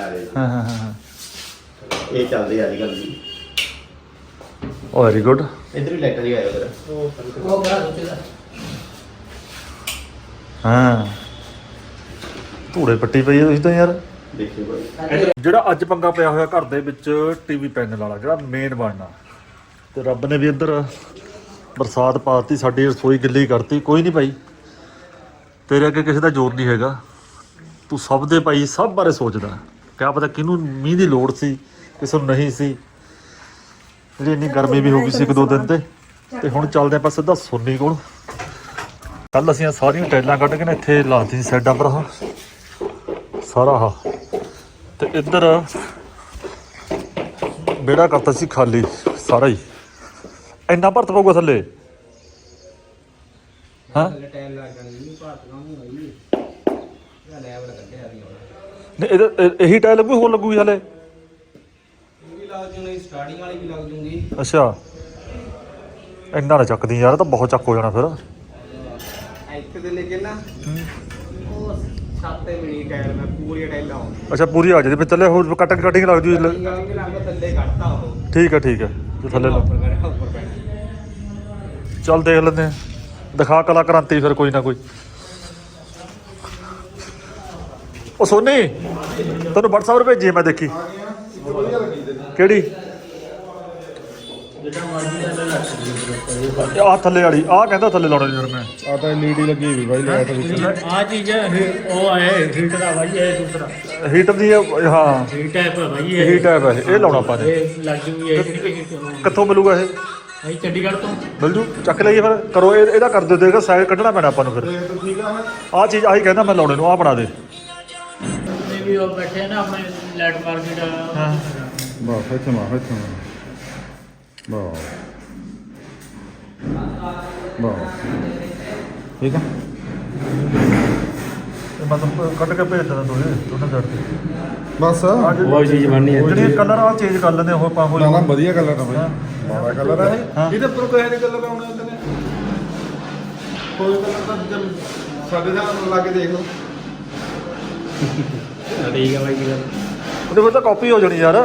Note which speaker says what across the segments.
Speaker 1: ਬਣਾ ਰਹੇ
Speaker 2: ਹਾਂ ਹਾਂ ਹਾਂ ਹਾਂ।
Speaker 1: ਇਹ ਚੱਲਦੇ ਅੱਜ ਕੱਲ੍ਹ ਜੀ।
Speaker 2: ਵੈਰੀ ਗੁੱਡ
Speaker 1: ਇਧਰ ਵੀ ਲੈਟਰ ਹੀ ਆਇਆ ਉਧਰ
Speaker 3: ਉਹ ਬੜਾ ਸੋਚਦਾ
Speaker 2: ਹਾਂ। ਧੂੜੇ ਪੱਟੀ ਪਈ ਹੈ ਤੁਸੀਂ ਤਾਂ ਯਾਰ।
Speaker 1: ਦੇਖਿਓ ਭਾਈ
Speaker 2: ਜਿਹੜਾ ਅੱਜ ਪੰਗਾ ਪਿਆ ਹੋਇਆ ਘਰ ਦੇ ਵਿੱਚ ਟੀਵੀ ਪੈਨਲ ਵਾਲਾ ਜਿਹੜਾ ਮੇਨ ਬਣਨਾ। ਤੇ ਰੱਬ ਨੇ ਵੀ ਇੱਧਰ ਬਰਸਾਤ ਪਾਤੀ ਸਾਡੀ ਰਸੋਈ ਗਿੱਲੀ ਕਰਤੀ। ਕੋਈ ਨਹੀਂ ਭਾਈ। ਤੇਰੇ ਅੱਗੇ ਕਿਸੇ ਦਾ ਜ਼ੋਰ ਨਹੀਂ ਹੈਗਾ। ਤੂੰ ਸਭ ਦੇ ਭਾਈ ਸਭ ਬਾਰੇ ਸੋਚਦਾ। ਕਿਆ ਪਤਾ ਕਿਹਨੂੰ ਮੀਂਹ ਦੀ ਲੋੜ ਸੀ, ਕਿਸੇ ਨੂੰ ਨਹੀਂ ਸੀ। ਜਿਹੜੀ ਇੰਨੀ ਗਰਮੀ ਵੀ ਹੋ ਗਈ ਸੀ ਇੱਕ ਦੋ ਦਿਨ ਤੇ ਤੇ ਹੁਣ ਚੱਲਦੇ ਆਪਾਂ ਸਿੱਧਾ ਸੋਨੀ ਕੋਲ। ਕੱਲ ਅਸੀਂ ਆਹ ਸਾਰੀਆਂ ਟੈਲਾਂ ਕੱਢ ਕੇ ਨਾ ਇੱਥੇ ਲਾਤੀ ਸਾਈਡਾਂ ਪਰ ਆਹ, ਸਾਰਾ ਆਹ। ਤੇ ਇੱਧਰ ਬੇੜਾ ਕਰਤਾ ਸੀ ਖਾਲੀ, ਸਾਰਾ ਹੀ। ਇੰਨਾ ਭਰਤ ਪਊਗਾ ਥੱਲੇ? ਹਾਂ?
Speaker 3: ਟਾਈਮ ਲੱਗ ਜਾਣੀ ਭਾਰਤ ਨਾਲ ਨਹੀਂ ਹੋਈ ਇਹ ਲੈਵਲ ਕੱਢਿਆ ਵੀ ਹੁਣ।
Speaker 2: ਨਹੀਂ ਇਹਦਾ ਇਹ- ਇਹੀ ਟਾਇਲ ਲੱਗੂ ਹੋਰ ਲੱਗੂਗੀ ਹਲੇ?
Speaker 3: ਇਹ ਵੀ ਲੱਗ ਜੂਗੀ ਸਟਾਰਟਿੰਗ ਵਾਲੀ ਵੀ ਲੱਗ ਜੂਗੀ
Speaker 2: ਅੱਛਾ। ਇੰਨਾ ਨਾ ਚੱਕਦੀ ਯਾਰ ਇਹ ਤਾਂ ਬਹੁਤ ਚੱਕ ਹੋ ਜਾਣਾ ਫਿਰ।
Speaker 3: ਇੱਥੇ ਦੇ ਲੈ ਕੇ ਨਾ ਉਹ ਛਾਤੇ ਮਿਲੀ ਟਾਇਲ ਮੈਂ ਪੂਰੀ ਟਾਇਲ
Speaker 2: ਅੱਛਾ ਪੂਰੀ ਆ ਜਾਂਦੀ ਫਿਰ ਥੱਲੇ ਹੋਰ ਕਟਿੰਗ ਕਟਿੰਗ ਲੱਗ ਜੂ
Speaker 3: ਲੱਗ ਥੱਲੇ ਉਹ।
Speaker 2: ਠੀਕ ਹੈ ਠੀਕ ਹੈ। ਜੇ ਥੱਲੇ ਲੱਗ
Speaker 3: ਉੱਪਰ ਕਰਿਆ ਉੱਪਰ ਪੈਣਾ।
Speaker 2: ਚੱਲ ਦੇਖ ਲੈਂਦੇ ਦਿਖਾ ਕਲਾ ਕ੍ਰਾਂਤੀ ਫਿਰ ਕੋਈ ਨਾ ਕੋਈ। ਉਹ ਸੋਨੀ ਤੈਨੂੰ WhatsApp ਭੇਜੀ ਹੈ ਮੈਂ ਦੇਖੀ। ਕਿਹੜੀ? ਆ ਥੱਲੇ ਵਾਲੀ ਆ ਕਹਿੰਦਾ ਥੱਲੇ ਲਾਉਣਾ ਯਾਰ ਮੈਂ।
Speaker 4: ਆ ਤਾਂ ਐਲਈਡੀ ਲੱਗੀ ਹੋਈ ਬਾਈ ਲਾਈਟ ਵਿੱਚ।
Speaker 5: ਆ ਚੀਜ਼ ਹੈ ਉਹ ਹੈ ਹੀਟ ਦਾ ਭਾਈ ਇਹ ਦੂਸਰਾ।
Speaker 2: ਹੀਟਰ ਦੀ ਇਹ- ਹਾਂ।
Speaker 5: ਹੀਟ ਹੈ ਭਾਈ ਇਹ।
Speaker 2: ਹੀਟ ਟੈਪ ਹੈ ਇਹ ਇਹ ਲਾਉਣਾ ਆਪਾਂ ਨੇ।
Speaker 5: ਇਹ ਲੱਗ ਜੂਗੀ ਇਹ ਹੀਟ
Speaker 2: ਕਿੱਥੋਂ ਮਿਲੂਗਾ ਇਹ?
Speaker 5: ਭਾਈ ਚੰਡੀਗੜ੍ਹ ਤੋਂ।
Speaker 2: ਮਿਲ ਜੂ ਚੱਕ ਲਈਏ ਫਿਰ। ਕਰੋ ਇਹ- ਇਹਦਾ ਕਰ ਦਿਓ ਦੇਗਾ ਸਾਈਡ ਕੱਢਣਾ ਪੈਣਾ ਆਪਾਂ ਨੂੰ ਫਿਰ।
Speaker 4: ਠੀਕ ਆ
Speaker 2: ਆ ਚੀਜ਼ ਆਹੀ ਕਹਿੰਦਾ ਮੈਂ ਲਾਉਣੇ ਨੂੰ ਆ ਬਣਾ ਦੇ।
Speaker 5: ਤੇ ਵੀ ਉਹ ਬੈਠੇ ਨਾ ਆਪਣੇ ਲੈਟ ਮਾਰਕੀਟ
Speaker 2: ਹਾਂ।
Speaker 4: ਬਸ ਇੱਥੇ ਮਾਰ ਇੱਥੇ ਮਾਰ। ਬਸ। ਬਸ। ਠੀਕ ਆ?
Speaker 2: ਇਹ ਮਤਲਬ ਕੱਢ ਕੇ ਭੇਜ ਦੇਣਾ ਦੋਨੇ ਦੋਨਾਂ ਸਾਈਡ ਤੇ
Speaker 4: ਬਸ।
Speaker 2: ਉਹ
Speaker 5: ਚੀਜ਼ ਬਣਨੀ ਹੈ।
Speaker 2: ਜਿਹੜੀ ਕਲਰ ਆ ਚੇਂਜ ਕਰ ਲੈਂਦੇ ਉਹ ਆਪਾਂ
Speaker 4: ਨਾ ਨਾ ਵਧੀਆ ਕਲਰ ਆ ਬਾਈ। ਮਾੜਾ ਕਲਰ ਆ। ਇਹ ਇਹਦੇ ਉੱਪਰ ਕੋਈ ਨਹੀਂ ਕਲਰ ਆਉਣੇ ਹੁੰਦੇ ਨੇ? ਕੋਈ ਕਲਰ ਤਾਂ ਸਾਡੇ ਨਾਲ ਲਾ ਕੇ ਦੇਖ ਲਓ।
Speaker 5: ਠੀਕ ਹੈ
Speaker 2: ਉਹਦੇ ਤਾਂ ਕਾਪੀ ਹੋ ਜਾਣੀ ਯਾਰ।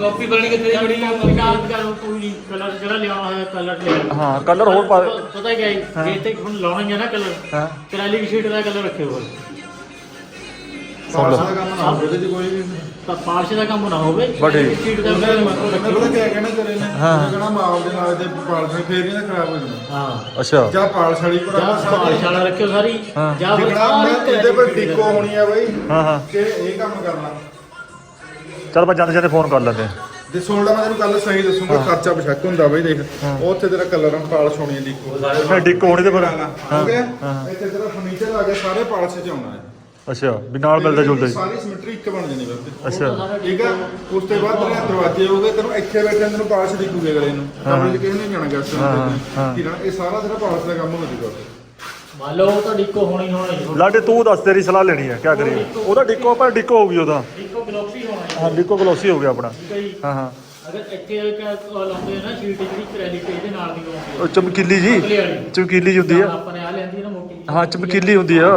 Speaker 5: ਕਾਪੀ ਬਣੀ ਕਿੱਥੇ ਬੜੀ ਨਾਲ ਕਰੋ ਕੋਈ ਕਲਰ ਜਿਹੜਾ ਲਿਆਉਣਾ ਹੋਇਆ ਕਲਰ ਲੈ ਲਓ।
Speaker 2: ਹਾਂ ਕਲਰ ਹੋਰ ਪਾ
Speaker 5: ਪਤਾ ਕੀ ਹੈ ਜੇ ਤੇ ਹੁਣ ਲਾਉਣਾ ਹੀ ਹੈ ਨਾ ਕਲਰ
Speaker 2: ਹਾਂ।
Speaker 5: ਕਰਾਲੀ ਦੀ ਸ਼ੀਟ ਦਾ ਕਲਰ ਰੱਖਿਓ ਹੋਰ
Speaker 2: ਸੁਣ ਲਓ।
Speaker 4: ਪਾਰਸਾ ਦਾ ਕੰਮ ਨਾ ਹੋਵੇ। ਇਹਦੇ ਚ ਕੋਈ ਵੀ
Speaker 5: ਤਾਂ ਪਾਰਸ਼ ਦਾ ਕੰਮ ਨਾ ਹੋਵੇ।
Speaker 2: ਬਸ ਠੀਕ।
Speaker 5: ਸ਼ੀਟ ਦਾ
Speaker 4: ਪਤਾ ਕਿਆ ਕਹਿਣਾ ਤੇਰੇ ਨੇ
Speaker 2: ਹਾਂ।
Speaker 4: ਉਹਨੇ ਕਹਿਣਾ ਮਾਲ ਦੇ ਨਾਲ ਤੇ ਪਾਲਸ ਫੇਰ ਨਹੀਂ ਤਾਂ ਖਰਾਬ ਹੋ ਜਾਣਾ।
Speaker 5: ਹਾਂ।
Speaker 2: ਅੱਛਾ।
Speaker 4: ਜਾਂ ਪਾਲਸ ਵਾਲੀ
Speaker 5: ਜਾਂ
Speaker 4: ਭਰਾ
Speaker 5: ਪਾਰਸ਼ ਵਾਲਾ ਰੱਖਿਓ ਸਾਰੀ।
Speaker 2: ਹਾਂ।
Speaker 5: ਜਾਂ ਫਿਰ ਸਾਰੀ
Speaker 4: ਮੈਂ ਇਹਦੇ ਪਰ ਟਿੱਕੋ ਹੋਣੀ ਆ ਬਾਈ
Speaker 2: ਹਾਂ ਹਾਂ।
Speaker 4: ਕਿ ਇਹ ਕੰਮ ਕਰਨਾ।
Speaker 2: ਚਲ ਆਪਾਂ ਜਾਂਦੇ ਜਾਂਦੇ ਫੋਨ ਕਰ ਲੈਂਦੇ ਹਾਂ।
Speaker 4: ਜੇ ਸੋਲਡਾ ਮੈਂ ਤੈਨੂੰ ਗੱਲ ਸਹੀ ਦੱਸੂਗਾ ਖਰਚਾ ਬਸ਼ੱਕ ਹੁੰਦਾ ਬਾਈ ਦੇਖ। ਉੱਥੇ ਤੇਰਾ ਕਲਰ ਪਾਲਸ਼ ਹੋਣੀ ਹੈ ਡਿੱਕੋ
Speaker 2: ਫਿਰ ਡਿੱਕ ਹੋਣੀ ਤੇ ਫਿਰ।
Speaker 4: ਹੋ। ਗਿਆ ਇੱਥੇ ਤੇਰਾ ਫਰਨੀਚਰ ਆ ਗਿਆ ਸਾਰੇ ਪਾਲਸ਼ ਚ ਆਉਣਾ ਹੈ।
Speaker 2: ਅੱਛਾ ਵੀ ਨਾਲ ਮਿਲਦਾ ਜੁਲਦਾ। ਹੀ
Speaker 4: ਸਾਰੀ ਸਿਮਟਰੀ ਇੱਕ ਬਣ ਜਾਣੀ ਬਸ
Speaker 2: ਅੱਛਾ।
Speaker 4: ਠੀਕ ਆ? ਉਸ ਤੋਂ ਬਾਅਦ ਤੇਰੇ ਦਰਵਾਜ਼ੇ ਹੋ ਗਏ ਤੈਨੂੰ ਇੱਥੇ ਬੈਠੇ ਤੈਨੂੰ ਪਾਲਸ਼ ਦਿਖੂਗੇ ਅਗਲੇ ਨੂੰ। ਕਮਰੇ 'ਚ ਕਿਸੇ ਨੇ ਜਾਣਾ ਗੈਸਟ
Speaker 2: ਹਾਂ, ਹਾਂ।
Speaker 4: ਨੂੰ? ਇਹ ਸਾਰਾ ਤੇਰਾ ਪਾਲਸ਼ ਦਾ ਕੰਮ ਹੋ ਜਾਊਗਾ।
Speaker 5: ਮੰਨ ਲਓ ਤਾਂ ਡਿੱਕੋ ਹੋਣੀ ਹੋਣੀ
Speaker 2: ਲਾਡੇ ਤੂੰ ਦੱਸ ਤੇਰੀ ਸਲਾਹ ਲੈਣੀ ਹੈ ਕੀ ਕਰੀਏ? ਉਹਦਾ ਡਿੱਕੋ ਆਪਾਂ ਡਿੱਕੋ ਹੋ ਗਈ ਉਹਦਾ।
Speaker 5: ਡਿੱਕੋ ਗਲੋਸੀ ਹੋਣਾ ਹੈ।
Speaker 2: ਹਾਂ ਡਿੱਕੋ ਗਲੋਸੀ ਹੋ ਗਿਆ ਆਪਣਾ।
Speaker 5: ਠੀਕ ਹੈ ਜੀ।
Speaker 2: ਹਾਂ
Speaker 5: ਅਗਰ ਇੱਥੇ ਇੱਕ ਲਾਉਂਦੇ ਆ ਨਾ ਸ਼ੀਟ ਜਿਹੜੀ ਕਰਾਲੀ ਤੇ ਇਹਦੇ ਨਾਲ ਦੀ ਲਾਉਂਦੇ
Speaker 2: ਉਹ ਚਮਕੀਲੀ ਜੀ। ਚਮਕੀਲੀ ਜੀ ਹੁੰਦੀ ਆ
Speaker 5: ਆਪਾਂ ਨੇ ਆ ਲੈਂਦੀ ਨਾ
Speaker 2: ਹਾਂ ਚਮਕੀਲੀ ਹੁੰਦੀ ਆ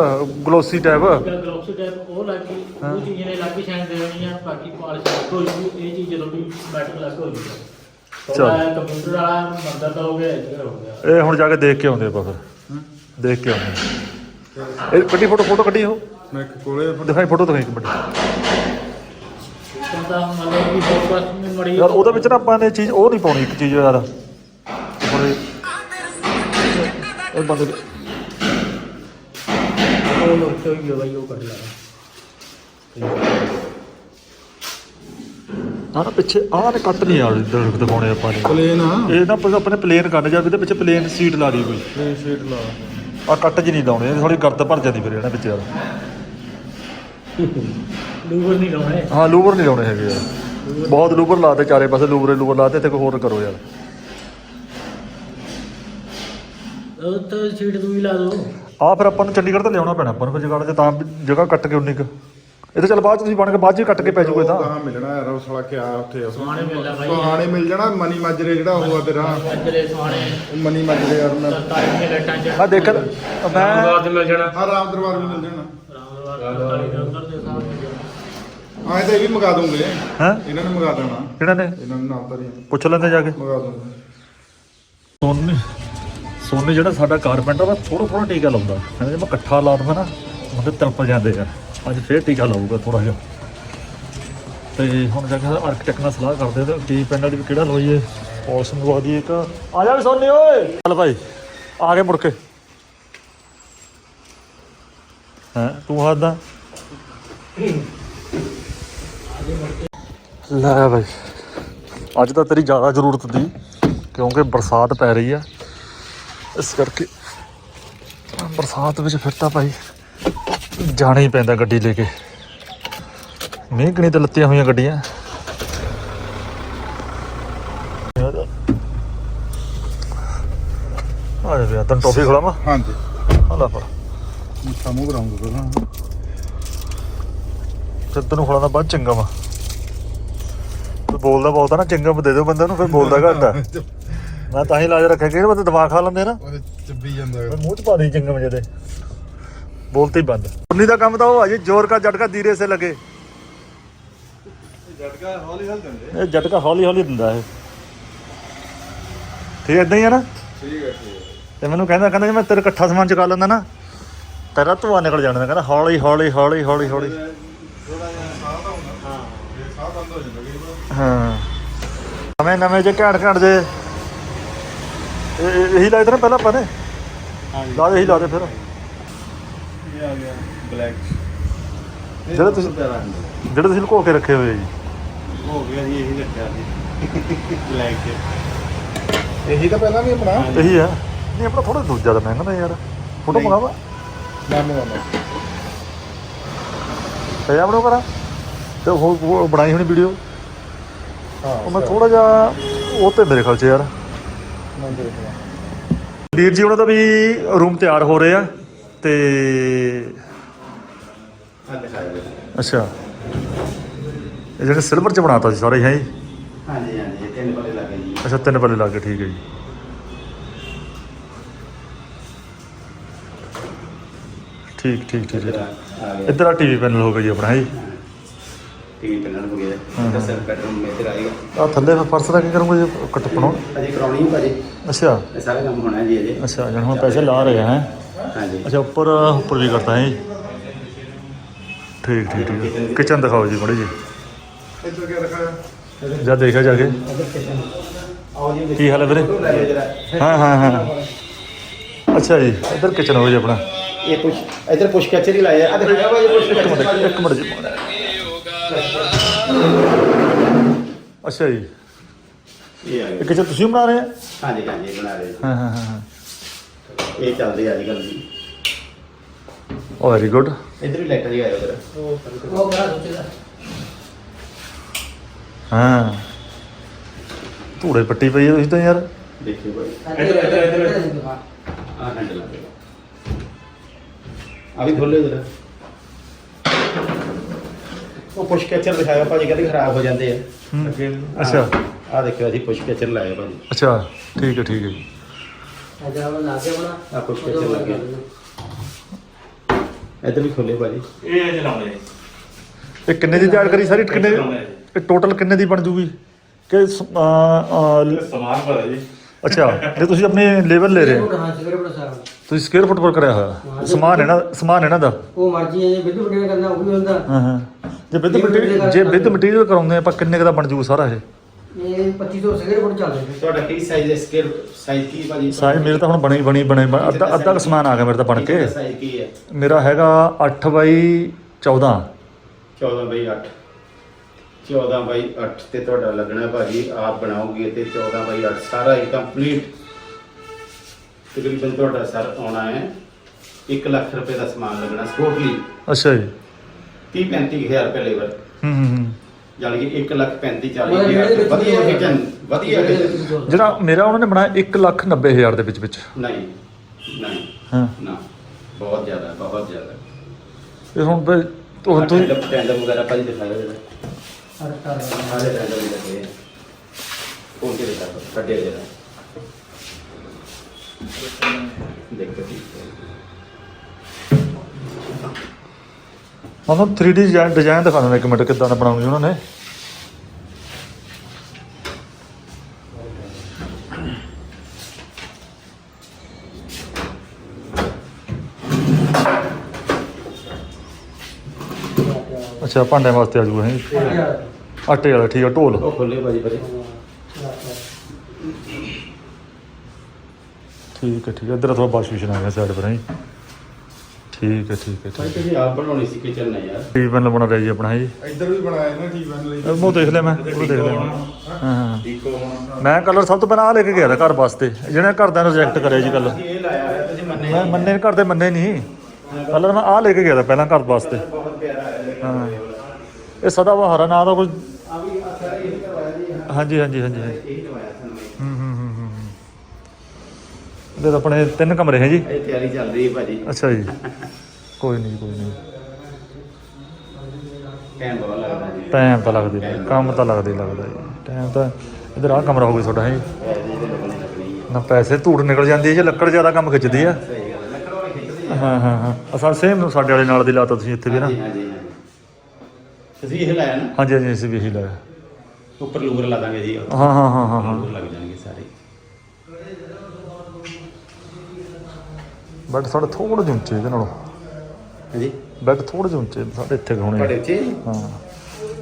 Speaker 2: ਗਲੋਸੀ ਟਾਈਪ
Speaker 5: ਗਲੋਸੀ ਟਾਈਪ ਉਹ ਲੱਗੀ ਉਹ ਚੀਜ਼ ਨੇ ਲੱਗੀ ਸ਼ਾਇਦ ਦੇਣੀ ਆ ਬਾਕੀ ਪਾਲਿਸ਼ ਹੋ ਜੂ ਇਹ ਚੀਜ਼ ਜਦੋਂ ਵੀ ਬੈਟਰ ਲੱਗ ਹੋ ਜੂਗਾ
Speaker 2: ਚੱਲ।
Speaker 5: ਕੰਪਿਊਟਰ ਵਾਲਾ ਮੰਦਰ ਤਾਂ ਹੋ ਗਿਆ ਇੱਧਰ ਹੋ ਗਿਆ।
Speaker 2: ਇਹ ਹੁਣ ਜਾ ਕੇ ਦੇਖ ਕੇ ਆਉਂਦੇ ਆਪਾਂ ਫਿਰ। ਦੇਖ ਕੇ ਆਉਂਦੇ ਇਹ ਕੱਢੀ ਫੋਟੋ ਫੋਟੋ ਕੱਢੀ ਉਹ।
Speaker 4: ਮੈਂ ਇੱਕ ਕੋਲੇ
Speaker 2: ਦਿਖਾਈ ਫੋਟੋ ਦਿਖਾਈ ਇੱਕ ਮਿੰਟ।
Speaker 5: ਕਹਿੰਦਾ ਮੰਨ ਲਓ ਵੀ ਬਹੁਤ ਬਸ ਮੈਂ ਮੜੀ
Speaker 2: ਯਾਰ ਉਹਦੇ ਵਿੱਚ ਨਾ ਆਪਾਂ ਨੇ ਚੀਜ਼ ਉਹ ਨਹੀਂ ਪਾਉਣੀ ਇੱਕ ਚੀਜ਼ ਯਾਰ। ਇਹ ਬੰਦ
Speaker 5: ਉਹ ਲੋਕ ਤੋਂ ਹੀ ਬਾਈ ਉਹ ਕੱਢ ਲਾ
Speaker 2: ਆ ਨਾ ਪਿੱਛੇ ਆਹ ਨੇ ਕੱਟ ਨਹੀਂ ਆ ਇੱਧਰ ਦਿਖਾਉਣੇ ਆਪਾਂ ਨੇ
Speaker 4: ਪਲੇਨ ਆ।
Speaker 2: ਇਹ ਨਾ ਆਪਾਂ ਆਪਣੇ ਪਲੇਨ ਕੱਢ ਜਾ ਇਹਦੇ ਪਿੱਛੇ ਪਲੇਨ ਸੀਟ ਲਾ ਦੀ ਕੋਈ।
Speaker 4: ਇਹ ਸ਼ੀਟ ਲਾ।
Speaker 2: ਆ ਕੱਟ ਜੀ ਨਹੀਂ ਲਾਉਣੇ ਥੋੜੀ ਗਰਦ ਭਰ ਜਾਂਦੀ ਫਿਰ ਇਹਨਾਂ ਵਿੱਚ ਯਾਰ।
Speaker 5: ਲੂਵਰ ਨਹੀਂ ਲਾਉਣੇ।
Speaker 2: ਹਾਂ ਲੂਵਰ ਨਹੀਂ ਲਾਉਣੇ ਹੈਗੇ ਯਾਰ। ਬਹੁਤ ਲੂਵਰ ਲਾਤੇ ਚਾਰੇ ਪਾਸੇ ਲੂਵਰੇ ਲੂਵਰ ਲਾਤੇ ਇੱਥੇ ਕੋਈ ਹੋਰ ਕਰੋ ਯਾਰ।
Speaker 5: ਉਹ ਤਾਂ ਸੀਟ ਦੂਈ ਲਾ ਦੋ।
Speaker 2: ਆ ਫਿਰ ਆਪਾਂ ਨੂੰ ਚੰਡੀਗੜ੍ਹ ਤੋਂ ਲਿਆਉਣਾ ਪੈਣਾ ਆਪਾਂ ਨੂੰ ਫਿਰ ਜਗਾੜ ਤੇ ਤਾਂ ਜਗ੍ਹਾ ਕੱਟ ਕੇ ਉਨੀ ਕੁ। ਇਹ ਤਾਂ ਚੱਲ ਬਾਅਦ ਚ ਤੁਸੀਂ ਬਣ ਕੇ ਬਾਅਦ ਚ ਹੀ ਕੱਟ ਕੇ ਪੈ ਇਹ ਤਾਂ।
Speaker 4: ਕਹਾਂ ਮਿਲਣਾ ਯਾਰ ਉਹ ਸਾਲਾ ਕਿਆ ਉੱਥੇ
Speaker 5: ਸੁਹਾਣੇ ਮਿਲਦਾ ਬਾਈ।
Speaker 4: ਸੁਹਾਣੇ ਮਿਲ ਜਾਣਾ ਮਨੀ ਮਾਜਰੇ ਜਿਹੜਾ ਉਹ ਆ ਤੇਰਾ।
Speaker 5: ਅੰਜਲੇ ਸੁਹਾਣੇ।
Speaker 4: ਉਹ ਮਨੀ ਮਾਜਰੇ ਯਾਰ ਮੈਂ
Speaker 5: ਦੀਆਂ ਲਾਈਟਾਂ ਚ।
Speaker 2: ਆ ਦੇਖ ਮੈਂ
Speaker 5: ਮਿਲ ਜਾਣਾ।
Speaker 4: ਹਾਂ ਰਾਮ ਦਰਬਾਰ ਵੀ ਮਿਲ ਜਾਣਾ।
Speaker 5: ਰਾਮਦਰਬਾਰ
Speaker 4: ਆਏ ਤਾਂ ਇਹ ਵੀ ਮੰਗਾ ਦੂੰਗੇ।
Speaker 2: ਹੈ?
Speaker 4: ਇਹਨਾਂ ਨੇ ਮੰਗਾ ਦੇਣਾ।
Speaker 2: ਕਿਹਨਾਂ ਨੇ?
Speaker 4: ਇਹਨਾਂ ਨੂੰ ਨਾਮ ਤਾਂ ਨਹੀਂ
Speaker 2: ਪੁੱਛ ਲੈਂਦੇ ਜਾ ਕੇ।
Speaker 4: ਮੰਗਾ ਦੂੰਗੇ।
Speaker 2: ਸੋਨੀ। ਸੋਨੀ ਜਿਹੜਾ ਸਾਡਾ ਕਾਰਪੈਂਟਰ ਵਾ ਥੋੜਾ ਥੋੜਾ ਟੀਕਾ ਲਾਉਂਦਾ। ਕਹਿੰਦੇ ਜੇ ਮੈਂ ਇਕੱਠਾ ਲਾ ਦਵਾਂ ਨਾ ਉਹਦੇ ਤਲਪ ਜਾਂਦੇ ਆ। ਅੱਜ ਫੇਰ ਟੀਕਾ ਲਾਊਗਾ ਥੋੜਾ ਜਿਹਾ। ਤੇ ਹੁਣ ਜਾ ਕੇ ਆਰਕੀਟੈਕਟ ਨਾਲ ਸਲਾਹ ਕਰਦੇ ਤੇ ਟੀ ਪੈਨਲ ਵੀ ਕਿਹੜਾ ਲਵਾਈਏ। ਪੌਲਸ ਲਵਾ ਦਈਏ ਇੱਕ। ਆ ਜਾ ਸੋਨੀ ਓਏ। ਚੱਲ ਭਾਈ ਆ ਗਏ ਮੁੜ ਕੇ। ਹਾਂ ਤੂੰ ਹੱਦਾਂ ਲੈ ਭਾਈ ਅੱਜ ਤਾਂ ਤੇਰੀ ਜ਼ਿਆਦਾ ਜ਼ਰੂਰਤ ਦੀ ਕਿਉਂਕਿ ਬਰਸਾਤ ਪੈ ਰਹੀ ਆ। ਇਸ ਕਰਕੇ ਬਰਸਾਤ ਵਿੱਚ ਫਿਰ ਤਾਂ ਭਾਈ ਜਾਣਾ ਹੀ ਪੈਂਦਾ ਗੱਡੀ ਲੈ ਕੇ। ਮੀਂਹ ਕਣੀ ਤੇ ਲੱਤੀਆਂ ਹੋਈਆਂ ਗੱਡੀਆਂ। ਆ ਜਾ ਬਿਆ ਤੈਨੂੰ ਟੋਫੀ ਖਿਲਾਵਾਂ
Speaker 4: ਹਾਂਜੀ।
Speaker 2: ਆ ਲੈ ਫੜ।
Speaker 4: ਮਿੱਠਾ ਮੂੰਹ ਕਰਾਉਂਗਾ ਪਹਿਲਾਂ।
Speaker 2: ਫਿਰ ਤੈਨੂੰ ਖਿਲਾਉਂਦਾ ਬਾਅਦ ਚੰਗਾ ਵਾ। ਤੂੰ ਬੋਲਦਾ ਬਹੁਤ ਆ ਨਾ ਚੰਗਾ ਦੇ ਦਿਓ ਬੰਦੇ ਨੂੰ ਫਿਰ ਬੋਲਦਾ ਘੱਟ ਆ। ਮੈਂ ਤਾਂ ਹੀ ਲਾਜ ਰੱਖਿਆ ਕਿ ਇਹ ਬੰਦੇ ਦਿਮਾਗ ਖਾ ਲੈਂਦੇ ਨਾ
Speaker 4: ਉਹਦੇ ਚੱਬੀ ਜਾਂਦਾ
Speaker 2: ਮੈਂ ਮੂੰਹ ਚ ਪਾ ਦੇ ਚੰਗੇ ਮਜੇ ਦੇ। ਬੋਲਤੇ ਹੀ ਬੰਦ। ਉਨੀ ਦਾ ਕੰਮ ਤਾਂ ਉਹ ਆ ਜੀ ਜ਼ੋਰ ਕਾ ਝਟਕਾ ਧੀਰੇ ਸੇ ਲਗੇ।
Speaker 4: ਝਟਕਾ ਹੌਲੀ ਹੌਲੀ ਦਿੰਦੇ।
Speaker 2: ਇਹ ਝਟਕਾ ਹੌਲੀ ਹੌਲੀ ਦਿੰਦਾ ਇਹ। ਠੀਕ ਇਦਾਂ ਹੀ ਆ ਨਾ?
Speaker 4: ਠੀਕ ਹੈ ਠੀਕ
Speaker 2: ਤੇ ਮੈਨੂੰ ਕਹਿੰਦਾ ਕਹਿੰਦਾ ਜੇ ਮੈਂ ਤੇਰੇ ਇਕੱਠਾ ਸਮਾਨ ਚੁਕਾ ਲੈਂਦਾ ਨਾ ਤੇਰਾ ਧੂਆ ਨਿਕਲ ਜਾਣਾ। ਕਹਿੰਦਾ ਹੌਲੀ ਹੌਲੀ ਹੌਲੀ ਹੌਲੀ ਹੌਲੀ।
Speaker 4: ਥੋੜਾ ਜਿਹਾ ਸਾਹ ਤਾਂ ਹੁੰਦਾ। ਹਾਂ। ਇਹ ਸਾਹ ਬੰਦ ਹੋ ਜਾਂਦਾ
Speaker 2: ਹਾਂ। ਨਵੇਂ ਨਵੇਂ ਜੇ ਘਾਟ ਘਾਟ ਜੇ ਇਹ- ਇਹ- ਇਹੀ ਲਾਇਦੇ ਨਾ ਪਹਿਲਾਂ ਆਪਾਂ ਨੇ।
Speaker 3: ਹਾਂਜੀ।
Speaker 2: ਲਾ ਦੇ ਇਹੀ ਲਾ ਦੇ ਫਿਰ।
Speaker 4: ਇਹ ਆ ਗਿਆ ਬਲੈਕ
Speaker 2: ਜਿਹੜੇ ਤੁਸੀਂ ਜਿਹੜੇ ਤੁਸੀਂ ਲੁਕੋ ਕੇ ਰੱਖੇ ਹੋਏ ਆ ਜੀ।
Speaker 3: ਹੋ ਗਿਆ ਜੀ ਇਹੀ ਰੱਖਿਆ ਸੀ। ਬਲੈਕ
Speaker 4: ਇਹੀ ਤਾਂ ਪਹਿਲਾਂ ਵੀ ਆਪਣਾ।
Speaker 2: ਇਹੀ ਆ। ਨਹੀਂ ਆਪਣਾ ਥੋੜਾ ਦੂਜਾ ਤਾਂ ਮਹਿੰਗਾ ਨਾ ਯਾਰ। ਫੋਟੋ
Speaker 4: ਨਹੀਂ।
Speaker 2: ਮੰਗਾਵਾ।
Speaker 4: ਮੈਂ ਮੰਗਾਉਣਾ
Speaker 2: ਤੇ ਆਪਣੋ ਕਰਾਂ ਤੇ ਉਹ ਉਹ ਬਣਾਈ ਹੋਣੀ ਵੀਡੀਓ
Speaker 4: ਹਾਂ
Speaker 2: ਉਹ ਮੈਂ ਥੋੜਾ ਜਿਹਾ ਉਹ ਤੇ ਮੇਰੇ ਖਿਆਲ ਚ ਯਾਰ।
Speaker 4: ਮੈਂ ਦੇਖਦਾ
Speaker 2: ਵੀਰ ਜੀ ਉਹਨਾਂ ਦਾ ਵੀ ਰੂਮ ਤਿਆਰ ਹੋ ਰਹੇ ਤੇ ਅੱਛਾ। ਇਹ ਜਿਹੜੇ ਸਿਲਵਰ ਚ ਬਣਾਤਾ ਸੀ ਸਾਰੇ ਹੈ ਜੀ?
Speaker 6: ਹਾਂਜੀ ਹਾਂਜੀ ਇਹ ਤਿੰਨ ਪੱਲੇ ਲੱਗੇ ਜੀ।
Speaker 2: ਅੱਛਾ ਤਿੰਨ ਪੱਲੇ ਲੱਗ ਗਏ ਠੀਕ ਹੈ ਜੀ। ਠੀਕ ਠੀਕ ਠੀਕ।
Speaker 6: ਇੱਧਰ ਆ
Speaker 2: ਟੀਵੀ ਪੈਨਲ ਹੋ ਗਿਆ ਜੀ ਆਪਣਾ ਹੈ ਜੀ?
Speaker 6: ਟੀਵੀ ਪੈਨਲ ਹੋ। ਗਿਆ
Speaker 2: ਹਾਂ।
Speaker 6: ਦਸ ਬੈਡਰੂਮ ਮੇਂ ਤੇ ਆਏਗਾ
Speaker 2: ਆ। ਥੱਲੇ ਫਿਰ ਫਰਸ਼ ਦਾ ਕੀ ਕਰੂੰਗਾ ਜੀ? ਕਟਪਣੋ
Speaker 6: ਅਜੇ ਕਰਾਉਣੀ ਹੈ ਭਾਜੀ।
Speaker 2: ਅੱਛਾ।
Speaker 6: ਇਹ ਸਾਰਾ ਕੰਮ ਹੋਣਾ ਹੈ ਜੀ ਅਜੇ।
Speaker 2: ਅੱਛਾ ਜਣ ਹੁਣ ਪੈਸੇ ਲਾ ਰਹੇ ਹੈ?
Speaker 6: ਹਾਂਜੀ।
Speaker 2: ਅੱਛਾ ਉੱਪਰ ਉੱਪਰ ਵੀ ਕਰਤਾ ਹੈ ਜੀ। ਠੀਕ ਠੀਕ ਠੀਕ। ਕਿਚਨ ਦਿਖਾਓ ਜੀ ਮੜੀ ਜੀ
Speaker 4: ਇੱਧਰ ਕੀ ਰੱਖਿਆ
Speaker 2: ਜਾ ਦੇਖਿਆ ਜਾ ਕੇ।
Speaker 6: ਆਓ ਜੀ
Speaker 2: ਕੀ ਹਾਲ ਹੈ ਵੀਰੇ? ਹਾਂ ਹਾਂ ਹਾਂ। ਅੱਛਾ ਜੀ ਇੱਧਰ ਕਿਚਨ ਹੋ ਜੀ ਆਪਣਾ।
Speaker 6: ਇਹ ਪੁਸ਼ ਇਧਰ ਪੁਸ਼ ਕਚਰ ਹੀ ਲਾਇਆ ਆ। ਦਿਖਾਇਆ ਭਾਜੀ ਪੁਸ਼
Speaker 2: ਇੱਕ ਮਿੰਟ
Speaker 6: ਕਚਰ
Speaker 2: ਇੱਕ ਮਿੰਟ ਜੀ। ਅੱਛਾ ਜੀ।
Speaker 6: ਇਹ ਆ
Speaker 2: ਇਹ
Speaker 6: ਗਿਆ
Speaker 2: ਕਿਚਨ ਤੁਸੀਂ ਬਣਾ ਰਹੇ ਆ?
Speaker 6: ਹਾਂਜੀ ਹਾਂਜੀ ਇਹ ਬਣਾ ਰਹੇ ਜੀ।
Speaker 2: ਹਾਂ ਹਾਂ ਹਾਂ ਹਾਂ।
Speaker 6: ਇਹ ਚੱਲਦੀ ਆ ਅੱਜ ਕੱਲ੍ਹ ਜੀ
Speaker 2: ਓ ਵੈਰੀ ਗੁੱਡ
Speaker 6: ਇਧਰ ਵੀ ਲਾਈਟਰ ਹੀ ਆਇਆ ਉਧਰ
Speaker 7: ਉਹ ਬੜਾ ਸੋਚਦਾ
Speaker 2: ਹਾਂ। ਧੂੜੇ ਪੱਟੀ ਪਈ ਹੈ ਤੁਸੀਂ ਤਾਂ ਯਾਰ।
Speaker 6: ਦੇਖਿਓ ਭਾਈ
Speaker 7: ਇੱਧਰ ਇੱਧਰ ਇੱਧਰ।
Speaker 6: ਆ ਹੈਂਡਲ ਆ। ਗਿਆ ਆ ਵੀ ਖੋਲੇ ਜਰਾ ਉਹ ਪੁਸ਼ ਕੈਚਰ ਦਿਖਾਇਆ ਭਾਜੀ ਕਹਿੰਦੇ ਖਰਾਬ ਹੋ ਜਾਂਦੇ ਆ।
Speaker 2: ਅੱਛਾ।
Speaker 6: ਆ ਦੇਖਿਓ ਅਸੀਂ ਪੁਸ਼ ਕੈਚਰ ਲਾਇਆ ਭਾਜੀ।
Speaker 2: ਅੱਛਾ ਠੀਕ ਹੈ ਠੀਕ ਹੈ ਜੀ।
Speaker 7: ਇੱਧਰ ਉਹ ਲਾ ਕੇ ਬਣਾ
Speaker 6: ਆ ਪੁਸ਼ ਕੈਚਰ ਲੱਗ ਗਿਆ ਇੱਧਰ ਵੀ ਖੋਲੇ ਭਾਜੀ।
Speaker 3: ਇਹ ਅਜੇ ਲਾਉਣੇ
Speaker 2: ਇਹ ਕਿੰਨੇ ਦੀ ਤਿਆਰ ਕਰੀ ਸਾਰੀ? ਕਿੰਨੇ ਇਹ ਟੋਟਲ ਕਿੰਨੇ ਦੀ ਬਣ ਜੂਗੀ? ਕਿ ਸ- ਆ, ਆ,
Speaker 3: ਸਮਾਨ ਭਰਾ ਜੀ।
Speaker 2: ਅੱਛਾ ਜੇ ਤੁਸੀਂ ਆਪਣੇ ਲੇਬਰ ਲੈ ਰਹੇ ਹੋ,
Speaker 7: ਹਾਂ ਸਿਗਰ ਬੜਾ ਸਾਰਾ।
Speaker 2: ਤੁਸੀਂ ਸਕੁਅਰ ਫੁੱਟ ਪਰ ਕਰਿਆ ਹੋਇਆ। ਸਮਾਨ ਹੈ ਨਾ ਸਮਾਨ ਹੈ ਨਾ ਦਾ।
Speaker 7: ਉਹ ਮਰਜ਼ੀ ਹੈ ਜੇ ਬਿੱਦੂ ਬਟੇਰ ਕਰਨਾ ਉਹ ਵੀ ਹੁੰਦਾ।
Speaker 2: ਹਾਂ ਹਾਂ। ਜੇ ਵਿਦ ਮਟੀਰੀਅਲ ਜੇ ਵਿਦ ਮਟੀਰੀਅਲ ਕਰਾਉਂਦੇ ਆਪਾਂ ਕਿੰਨੇ ਕੁ ਦਾ ਬਣ ਜੂ ਸਾਰਾ ਇਹ?
Speaker 7: ਇਹ 2500 ਸਿਗਰ ਫੁੱਟ ਚੱਲਦੇ ਨੇ।
Speaker 6: ਤੁਹਾਡਾ ਕੀ ਸਾਈਜ਼ ਹੈ ਸਕੇਅਰ ਸਾਈਜ਼ ਕੀ ਭਾਜੀ?
Speaker 2: ਸਾਈਜ਼ ਮੇਰੇ ਤਾਂ ਹੁਣ ਬਣੀ ਬਣੀ ਬਣੇ ਅੱਧਾ ਅੱਧਾ ਕੁ ਸਮਾਨ ਆ ਗਿਆ ਮੇਰੇ ਤਾਂ ਬਣ ਕੇ।
Speaker 6: ਸਾਈਜ਼ ਕੀ ਹੈ?
Speaker 2: ਮੇਰਾ ਹੈਗਾ 8 ਬਾਈ 14
Speaker 6: 14 ਬਾਈ 8 14 ਬਾਈ 8 ਤੇ ਤੁਹਾਡਾ ਲੱਗਣਾ ਭਾਜੀ ਆਪ ਬਣਾਓਗੇ ਤੇ 14 ਬਾਈ 8 ਸਾਰਾ ਹੀ ਕੰਪਲੀਟ ਤਕਰੀਬਨ ਤੁਹਾਡਾ ਸਰ ਆਉਣਾ ਹੈ। 1 ਲੱਖ ਰੁਪਏ ਦਾ ਸਮਾਨ ਲੱਗਣਾ ਟੋਟਲੀ
Speaker 2: ਅੱਛਾ ਜੀ।
Speaker 6: 30 35000 ਰੁਪਏ ਲੇਬਰ
Speaker 2: ਹੂੰ ਹੂੰ ਹੂੰ।
Speaker 6: ਜਾਣੀ ਕਿ 1 ਲੱਖ 35 40
Speaker 7: ਉਹਦੇ
Speaker 6: ਹਜ਼ਾਰ
Speaker 7: ਵਿੱਚ
Speaker 6: ਵਧੀਆ ਕਿਚਨ ਵਧੀਆ kitchen।
Speaker 2: ਜਿਹੜਾ ਮੇਰਾ ਉਹਨਾਂ ਨੇ ਬਣਾਇਆ 1 ਲੱਖ 90 ਹਜ਼ਾਰ ਦੇ ਵਿੱਚ ਵਿੱਚ
Speaker 6: ਨਹੀਂ ਨਹੀਂ।
Speaker 2: ਹਾਂ।
Speaker 6: ਨਾ ਬਹੁਤ ਜ਼ਿਆਦਾ ਬਹੁਤ ਜ਼ਿਆਦਾ।
Speaker 2: ਇਹ ਹੁਣ ਫਿਰ ਹੁਣ ਤੁਸੀਂ
Speaker 6: ਟੈਂਡਰ ਟੈਂਡਰ ਵਗੈਰਾ ਭਾਜੀ ਦਿਖਾਇਓ ਜਰਾ।
Speaker 7: ਹਰ ਕਰ
Speaker 6: ਸਾਰੇ ਟੈਂਡਰ ਵੀ ਲੱਗੇ ਆ। ਕੋਲ ਕੇ ਦਿਖਾ ਕੱਢਿਆ ਜਰਾ। ਦੇਖੋ ਜੀ।
Speaker 2: ਉਹਨਾਂ 3D ਡਿਜ਼ਾਈਨ ਡਿਜ਼ਾਈਨ ਦਿਖਾ ਦਿੰਦਾ ਇੱਕ ਮਿੰਟ ਕਿੱਦਾਂ ਦਾ ਬਣਾਉਣੀ ਉਹਨਾਂ ਨੇ। ਅੱਛਾ ਭਾਂਡਿਆਂ ਵਾਸਤੇ ਆ ਜੂਗਾ ਹੈ ਆਟੇ ਵਾਲਾ ਠੀਕ ਆ ਢੋਲ।
Speaker 1: ਉਹ ਖੋਲੇ ਭਾਜੀ ਭਾਜੀ।
Speaker 2: ਠੀਕ ਹੈ ਠੀਕ ਹੈ ਇੱਧਰ ਥੋੜਾ ਵਾਸ਼ ਵਿਸ਼ਨ ਆ ਗਿਆ ਸਾਈਡ ਪਰ ਹੈ। ਠੀਕ ਹੈ ਠੀਕ ਹੈ
Speaker 1: ਭਾਈ ਤੁਸੀਂ ਆਪ ਬਣਾਉਣੀ ਸੀ ਕਿਚਨ ਨਾ ਯਾਰ।
Speaker 2: ਟੀ ਪੈਨਲ ਬਣਾ ਰਿਹਾ ਜੀ ਆਪਣਾ ਹੈ ਜੀ।
Speaker 4: ਇੱਧਰ ਵੀ ਬਣਾਇਆ ਨਾ ਬਣ ਲਈ।
Speaker 2: ਉਹ ਦੇਖ ਲਿਆ ਮੈਂ ਉਹ ਦੇਖ ਲਿਆ ਮੈਂ। ਹਾਂ ਹਾਂ ਮੈਂ ਕਲਰ ਸਭ ਤੋਂ ਪਹਿਲਾਂ ਆ ਲੈ ਕੇ ਗਿਆ था ਘਰ ਵਾਸਤੇ। ਜਿਹੜੇ ਘਰਦਿਆਂ ਨੇ ਰਿਜੈਕਟ ਕਰਿਆ ਜੀ ਕਲਰ
Speaker 1: ਇਹ ਲਾਇਆ ਹੋਇਆ ਤੁਸੀਂ ਮੰਨੇ
Speaker 2: ਮੈਂ ਮੰਨੇ ਘਰ ਦੇ ਮੰਨੇ ਨਹੀਂ। ਕਲਰ ਮੈਂ ਆ ਲੈ ਕੇ ਗਿਆ था ਪਹਿਲਾਂ ਘਰ ਵਾਸਤੇ।
Speaker 1: ਬਹੁਤ ਪਿਆਰਾ ਹੈ
Speaker 2: ਹਾਂ। ਇਹ ਸਦਾ ਬਹਾਰਾ ਨਾ ਦਾ ਕੋਈ
Speaker 1: ਆ ਵੀ ਆ ਸਾਰਾ ਇਹ ਕਰਵਾਇਆ ਜੀ। ਹਾਂ
Speaker 2: ਹਾਂਜੀ ਹਾਂਜੀ ਹਾਂਜੀ। ਹਾਂਜੀ। ਇਹਦੇ ਤਾਂ ਆਪਣੇ ਤਿੰਨ ਕਮਰੇ ਹੈ ਜੀ।
Speaker 1: ਇਹ ਤਿਆਰੀ ਚੱਲ ਰਹੀ ਹੈ ਭਾਜੀ।
Speaker 2: ਅੱਛਾ ਜੀ। ਕੋਈ ਨਹੀਂ ਕੋਈ ਨਹੀਂ।
Speaker 1: ਟਾਈਮ ਬਹੁਤ ਲੱਗਦਾ ਜੀ।
Speaker 2: ਟਾਈਮ ਤਾਂ ਲੱਗਦੇ ਨੇ ਕੰਮ ਤਾਂ ਲੱਗਦੇ ਜੀ। ਟਾਈਮ ਤਾਂ ਇਧਰ ਆ ਕਮਰਾ ਹੋ ਗਿਆ ਤੁਹਾਡਾ ਹੈ ਜੀ। ਨਾ ਪੈਸੇ ਧੂੜ ਨਿਕਲ ਜਾਂਦੀ ਹੈ ਜੇ ਲੱਕੜ ਜ਼ਿਆਦਾ ਕੰਮ ਖਿੱਚਦੀ ਆ।
Speaker 1: ਹੈ ਹੈ
Speaker 2: ਹਾਂ ਅਸਾਂ ਸੇਮ ਸਾਡੇ ਵਾਲੇ ਨਾਲ ਦੀ ਲਾਤਾ ਤੁਸੀਂ ਇੱਥੇ ਵੀ ਨਾ।
Speaker 1: ਹਾਂਜੀ ਹਾਂਜੀ ਹਾਂਜੀ। ਤੁਸੀਂ ਇਹ ਲਾਇਆ ਨਾ?
Speaker 2: ਹਾਂਜੀ ਹਾਂਜੀ ਅਸੀਂ ਵੀ ਇਹੀ ਲਾਇਆ।
Speaker 1: ਉੱਪਰ ਲੂਗਰ ਲਾ ਦਾਂਗੇ ਜੀ।
Speaker 2: ਹਾਂ ਹਾਂ ਹਾਂ ਹਾਂ ਹਾਂ।
Speaker 1: ਲੱਗ ਜਾਣਗੇ ਸਾਰੇ
Speaker 2: ਬੈੱਡ ਸਾਡੇ ਥੋੜੇ ਜਿਹੇ ਉੱਚੇ ਇਹਦੇ ਨਾਲੋਂ।
Speaker 1: ਹਾਂਜੀ।
Speaker 2: ਬੈੱਡ ਥੋੜੇ ਜਿਹੇ ਉੱਚੇ ਸਾਡੇ ਇੱਥੇ ਹੋਣੇ
Speaker 1: ਤੁਹਾਡੇ। ਉੱਚੇ
Speaker 2: ਹਾਂ।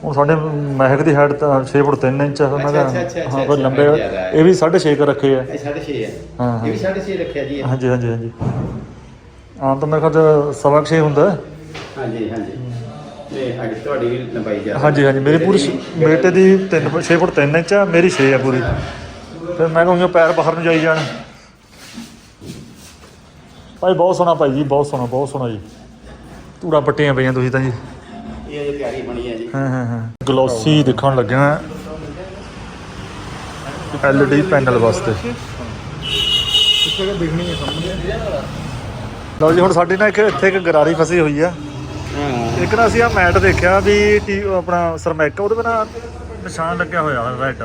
Speaker 2: ਹੁਣ ਸਾਡੇ ਮਹਿਕ ਦੀ ਹਾਈਟ ਤਾਂ 6 ਫੁੱਟ 3 ਇੰਚ ਮੈਂ
Speaker 1: ਅੱਛਾ, ਅੱਛਾ, ਅੱਛਾ,
Speaker 2: ਕਿਹਾ ਹਾਂ
Speaker 1: ਅੱਛਾ,
Speaker 2: ਲੰਬੇ
Speaker 1: ਜ਼ਿਆਦਾ ਹੈ।
Speaker 2: ਇਹ ਵੀ 6.5 ਕਰ ਰੱਖੇ ਆ।
Speaker 1: ਇਹ 6.5 ਹੈ
Speaker 2: ਹਾਂ, ਹਾਂ।
Speaker 1: ਇਹ ਵੀ 6.5 ਰੱਖਿਆ ਜੀ ਇਹ।
Speaker 2: ਹਾਂਜੀ ਹਾਂਜੀ ਹਾਂਜੀ। ਆਮ ਤਾਂ ਮੇਰੇ ਖਿਆਲ ਚ ਸਵਾ ਕੁ ਛੇ ਹੁੰਦਾ। ਹੈ।
Speaker 1: ਹਾਂਜੀ ਹਾਂਜੀ। ਤੇ ਅੱਜ ਤੁਹਾਡੀ ਵੀ ਲੰਬਾਈ ਜ਼ਿਆਦਾ।
Speaker 2: ਹਾਂਜੀ ਹਾਂਜੀ। ਮੇਰੀ ਪੂਰੀ ਸ- ਬੇਟੇ ਦੀ 3 6 ਫੁੱਟ 3 ਇੰਚ ਆ ਮੇਰੀ 6 ਆ ਪੂਰੀ। ਫਿਰ ਮੈਂ ਕਹੂੰਗਾ ਪੈਰ ਬਾਹਰ ਨੂੰ ਜਾਈ ਜਾਣ। ਭਾਈ ਬਹੁਤ ਸੋਹਣਾ ਭਾਈ ਜੀ ਬਹੁਤ ਸੋਹਣਾ ਬਹੁਤ ਸੋਹਣਾ ਜੀ। ਧੂੜਾ ਪੱਟੀਆਂ ਪਈਆਂ ਤੁਸੀਂ ਤਾਂ ਜੀ।
Speaker 1: ਇਹ ਅਜੇ ਤਿਆਰੀ ਬਣੀ ਹੈ ਜੀ।
Speaker 2: ਹਾਂ ਹਾਂ ਹਾਂ। ਗਲੋਸੀ ਦਿਖਣ ਲੱਗਿਆ ਐਲਡੀ ਪੈਨਲ ਵਾਸਤੇ
Speaker 4: ਤਾਂ ਦਿਖਣੀ ਹੈ ਸਾਹਮਣੇ
Speaker 2: ਲਓ ਜੀ ਹੁਣ ਸਾਡੀ ਨਾ ਇੱਕ ਇੱਥੇ ਇੱਕ ਗਰਾਰੀ ਫਸੀ ਹੋਈ ਆ। ਇੱਕ ਨਾ ਅਸੀਂ ਆ ਮੈਟ ਦੇਖਿਆ ਵੀ ਆਪਣਾ ਸਰਮੈਕ ਉਹਦੇ ਬਿਨਾ ਨਿਸ਼ਾਨ ਲੱਗਿਆ ਹੋਇਆ ਰੈਡ।